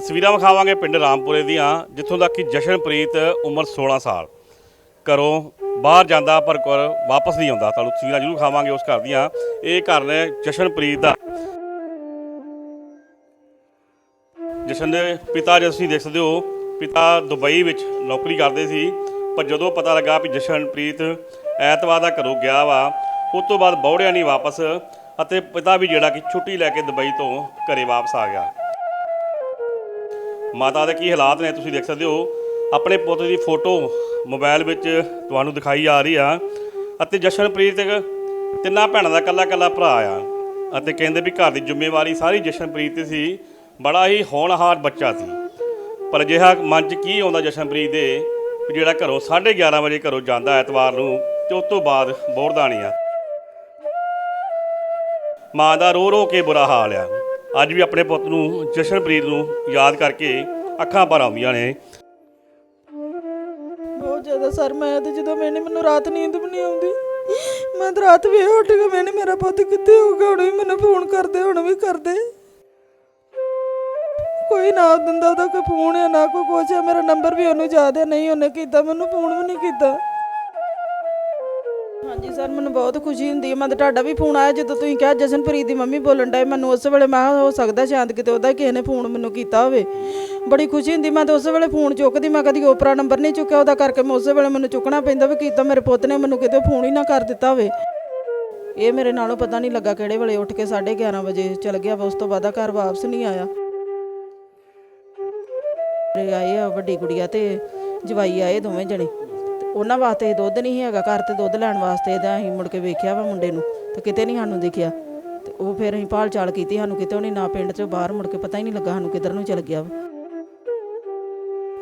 ਤਸਵੀਰਾਂ ਵਿਖਾਵਾਂਗੇ ਪਿੰਡ ਰਾਮਪੁਰੇ ਦੀਆਂ, ਜਿੱਥੋਂ ਤੱਕ ਕਿ ਜਸ਼ਨਪ੍ਰੀਤ ਉਮਰ 16 ਸਾਲ। ਘਰੋਂ ਬਾਹਰ ਜਾਂਦਾ ਪਰ ਘਰ ਵਾਪਸ ਨਹੀਂ ਆਉਂਦਾ। ਤੁਹਾਨੂੰ ਤਸਵੀਰਾਂ ਜ਼ਰੂਰ ਖਾਵਾਂਗੇ ਉਸ ਘਰ ਦੀਆਂ। ਇਹ ਘਰ ਨੇ ਜਸ਼ਨਪ੍ਰੀਤ ਦਾ। ਜਸ਼ਨ ਦੇ ਪਿਤਾ ਜੇ ਤੁਸੀਂ ਦੇਖ ਸਕਦੇ ਹੋ, ਪਿਤਾ ਦੁਬਈ ਵਿੱਚ ਨੌਕਰੀ ਕਰਦੇ ਸੀ, ਪਰ ਜਦੋਂ ਪਤਾ ਲੱਗਾ ਵੀ ਜਸ਼ਨਪ੍ਰੀਤ ਐਤਵਾਰ ਦਾ ਘਰੋਂ ਗਿਆ ਵਾ, ਉਸ ਤੋਂ ਬਾਅਦ ਬੌੜਿਆ ਨਹੀਂ ਵਾਪਸ ਅਤੇ ਪਿਤਾ ਵੀ ਜਿਹੜਾ ਕਿ ਛੁੱਟੀ ਲੈ ਕੇ ਦੁਬਈ ਤੋਂ ਘਰੇ ਵਾਪਸ ਆ ਗਿਆ। ਮਾਤਾ ਦੇ ਕੀ ਹਾਲਾਤ ਨੇ ਤੁਸੀਂ ਦੇਖ ਸਕਦੇ ਹੋ। ਆਪਣੇ ਪੁੱਤ ਦੀ ਫੋਟੋ ਮੋਬਾਈਲ ਵਿੱਚ ਤੁਹਾਨੂੰ ਦਿਖਾਈ ਆ ਰਹੀ ਆ। ਅਤੇ ਜਸ਼ਨਪ੍ਰੀਤ ਤਿੰਨਾਂ ਭੈਣਾਂ ਦਾ ਇਕੱਲਾ ਇਕੱਲਾ ਭਰਾ ਆ। ਅਤੇ ਕਹਿੰਦੇ ਵੀ ਘਰ ਦੀ ਜ਼ਿੰਮੇਵਾਰੀ ਸਾਰੀ ਜਸ਼ਨਪ੍ਰੀਤ ਤੇ ਸੀ। ਬੜਾ ਹੀ ਹੋਣਹਾਰ ਬੱਚਾ ਸੀ। ਪਰ ਅਜਿਹਾ ਮਨ 'ਚ ਕੀ ਆਉਂਦਾ ਜਸ਼ਨਪ੍ਰੀਤ ਦੇ ਵੀ ਜਿਹੜਾ ਘਰੋਂ 11:30 ਵਜੇ ਘਰੋਂ ਜਾਂਦਾ ਐਤਵਾਰ ਨੂੰ ਤੇ ਉਸ ਤੋਂ ਬਾਅਦ ਬੋਰਦਾ ਨਹੀਂ ਆ। ਮਾਂ ਦਾ ਰੋ ਰੋ ਕੇ ਬੁਰਾ ਹਾਲ ਆ। ਅੱਜ ਵੀ ਆਪਣੇ ਪੁੱਤ ਨੂੰ, ਜਸ਼ਨਪ੍ਰੀਤ ਨੂੰ ਯਾਦ ਕਰਕੇ ਅੱਖਾਂ ਭਰ ਆਉਂਦੀਆਂ ਨੇ। ਬਹੁਤ ਜ਼ਿਆਦਾ ਸਰ, ਮੈਂ ਤੇ ਜਦੋਂ ਮੈਨੇ ਮੈਨੂੰ ਰਾਤ ਨੀਂਦ ਵੀ ਨਹੀਂ ਆਉਂਦੀ, ਮੈਂ ਤਾਂ ਰਾਤ ਵੀ ਉੱਠ ਕੇ ਮੈਨੇ ਮੇਰਾ ਪੁੱਤ ਕਿੱਥੇ ਹੋਊਗਾ, ਹੁਣ ਵੀ ਮੈਨੂੰ ਫੋਨ ਕਰਦੇ, ਹੁਣ ਵੀ ਕਰਦੇ। ਕੋਈ ਨਾ ਦਿੰਦਾ ਉਹਦਾ ਕੋਈ ਫੋਨ ਹੈ ਨਾ ਕੋਈ ਕੁਛ ਹੈ ਮੇਰਾ ਨੰਬਰ ਵੀ ਉਹਨੂੰ ਯਾਦ ਹੈ ਨਹੀਂ, ਉਹਨੇ ਕੀਤਾ, ਮੈਨੂੰ ਫੋਨ ਵੀ ਨਹੀਂ ਕੀਤਾ। ਹਾਂਜੀ, ਸਰ, ਮੈਨੂੰ ਬਹੁਤ ਖੁਸ਼ੀ ਹੁੰਦੀ ਹੈ। ਮੈਂ ਤਾਂ ਤੁਹਾਡਾ ਵੀ ਫੋਨ ਆਇਆ ਜਦੋਂ ਤੁਸੀਂ ਕਿਹਾ ਜਸ਼ਨਪ੍ਰੀਤ ਦੀ ਮੰਮੀ ਬੋਲਣ ਡਏ ਮੈਨੂੰ ਉਸ ਵੇਲੇ ਮੈਂ ਕਿਹਾ, ਹੋ ਸਕਦਾ ਸ਼ਾਇਦ ਕਿਤੇ ਉਹਦਾ ਕਿਸੇ ਨੇ ਫੋਨ ਮੈਨੂੰ ਕੀਤਾ ਹੋਵੇ। ਬੜੀ ਖੁਸ਼ੀ ਹੁੰਦੀ, ਮੈਂ ਤਾਂ ਉਸ ਵੇਲੇ ਫੋਨ ਚੁੱਕਦੀ, ਮੈਂ ਕਦੀ ਓਪਰਾ ਨੰਬਰ ਨਹੀਂ ਚੁੱਕਿਆ, ਉਹਦਾ ਕਰਕੇ ਮੈਂ ਉਸ ਵੇਲੇ ਮੈਨੂੰ ਚੁੱਕਣਾ ਪੈਂਦਾ ਵੀ ਕੀਤਾ ਮੇਰੇ ਪੁੱਤ ਨੇ ਮੈਨੂੰ ਕਿਤੇ ਫੋਨ ਹੀ ਨਾ ਕਰ ਦਿੱਤਾ ਹੋਵੇ। ਇਹ ਮੇਰੇ ਨਾਲੋਂ ਪਤਾ ਨਹੀਂ ਲੱਗਾ ਕਿਹੜੇ ਵੇਲੇ ਉੱਠ ਕੇ 11:30 ਵਜੇ ਚਲ ਗਿਆ ਵਾ, ਉਸ ਤੋਂ ਬਾਅਦ ਆ ਘਰ ਵਾਪਸ ਨਹੀਂ ਆਇਆ। ਆਏ ਆ ਵੱਡੀ ਕੁੜੀਆ ਤੇ ਜਵਾਈ ਆਏ ਦੋਵੇਂ ਜਣੇ। ਉਹਨਾਂ ਵਾਸਤੇ ਦੁੱਧ ਨਹੀਂ ਸੀ ਹੈਗਾ, ਘਰ ਤੇ ਦੁੱਧ ਲੈਣ ਵਾਸਤੇ ਇਹਦਾ ਅਸੀਂ ਮੁੜ ਕੇ ਵੇਖਿਆ ਵਾ ਮੁੰਡੇ ਨੂੰ ਤੇ ਕਿਤੇ ਨਹੀਂ ਸਾਨੂੰ ਦਿਖਿਆ। ਤੇ ਉਹ ਫਿਰ ਅਸੀਂ ਭਾਲ ਚਾਲ ਕੀਤੀ, ਸਾਨੂੰ ਕਿਤੇ ਉਹਨੇ ਨਾ ਪਿੰਡ ਚੋਂ ਬਾਹਰ ਮੁੜ ਕੇ ਪਤਾ ਹੀ ਨਹੀਂ ਲੱਗਾ ਸਾਨੂੰ ਕਿੱਧਰ ਨੂੰ ਚਲ ਗਿਆ ਵਾ।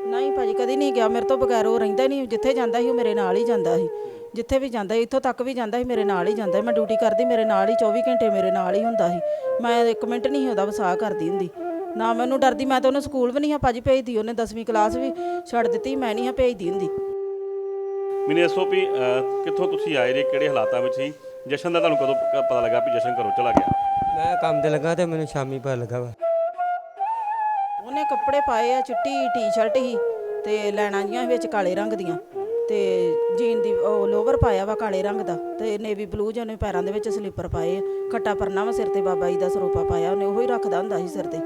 ਨਹੀਂ ਭਾਜੀ, ਕਦੀ ਨਹੀਂ ਗਿਆ, ਮੇਰੇ ਤੋਂ ਬਗੈਰ ਉਹ ਰਹਿੰਦਾ ਨਹੀਂ, ਜਿੱਥੇ ਜਾਂਦਾ ਸੀ ਉਹ ਮੇਰੇ ਨਾਲ ਹੀ ਜਾਂਦਾ ਸੀ। ਜਿੱਥੇ ਵੀ ਜਾਂਦਾ ਇੱਥੋਂ ਤੱਕ ਵੀ ਜਾਂਦਾ ਸੀ, ਮੇਰੇ ਨਾਲ ਹੀ ਜਾਂਦਾ ਮੈਂ ਡਿਊਟੀ ਕਰਦੀ, ਮੇਰੇ ਨਾਲ ਹੀ 24 ਘੰਟੇ ਮੇਰੇ ਨਾਲ ਹੀ ਹੁੰਦਾ ਸੀ। ਮੈਂ ਇੱਕ ਮਿੰਟ ਨਹੀਂ ਸੀ ਉਹਦਾ ਵਸਾ ਕਰਦੀ ਹੁੰਦੀ। ਨਾ ਮੈਨੂੰ ਡਰਦੀ, ਮੈਂ ਤਾਂ ਉਹਨੂੰ ਸਕੂਲ ਵੀ ਨਹੀਂ ਹਾਂ ਭਾਜੀ ਭੇਜਦੀ, ਉਹਨੇ 10ਵੀਂ ਕਲਾਸ ਵੀ ਛੱਡ ਦਿੱਤੀ, ਮੈਂ ਨਹੀਂ ਹਾਂ ਭੇਜਦੀ ਹੁੰਦੀ। ਮੈਨੂੰ ਦੱਸੋ ਵੀ ਕਿੱਥੋਂ ਤੁਸੀਂ ਆਏ ਜੇ ਕਿਹੜੇ ਹਾਲਾਤਾਂ ਵਿੱਚ ਸੀ? ਜਸ਼ਨ ਦਾ ਤੁਹਾਨੂੰ ਕਦੋਂ ਪਤਾ ਲੱਗਾ ਵੀ ਜਸ਼ਨ ਘਰੋਂ ਚਲਾ ਗਿਆ? ਮੈਂ ਕੰਮ ਤੇ ਲੱਗਾ ਤੇ ਮੈਨੂੰ ਸ਼ਾਮੀ ਪਤਾ ਲੱਗਾ ਵਾ। ਉਹਨੇ ਕੱਪੜੇ ਪਾਏ ਆ ਚਿੱਟੀ ਟੀ-ਸ਼ਰਟ ਹੀ ਤੇ ਲੈਣਾ ਜੀਆਂ ਵਿੱਚ ਕਾਲੇ ਰੰਗ ਦੀਆਂ। ਤੇ ਜੀਨ ਦੀ ਉਹ ਲੋਵਰ ਪਾਇਆ ਵਾ ਕਾਲੇ ਰੰਗ ਦਾ ਤੇ ਨੇਵੀ ਬਲੂ ਜਿਹਨੇ ਪੈਰਾਂ ਦੇ ਵਿੱਚ ਸਲੀਪਰ ਪਾਏ ਖੱਟਾ ਪਰਨਾ ਵਾ ਸਿਰ ਤੇ ਬਾਬਾ ਜੀ ਦਾ ਸਰੂਪਾ ਪਾਇਆ ਉਹਨੇ ਉਹੀ ਰੱਖਦਾ ਹੁੰਦਾ ਸੀ ਸਿਰ ਤੇ।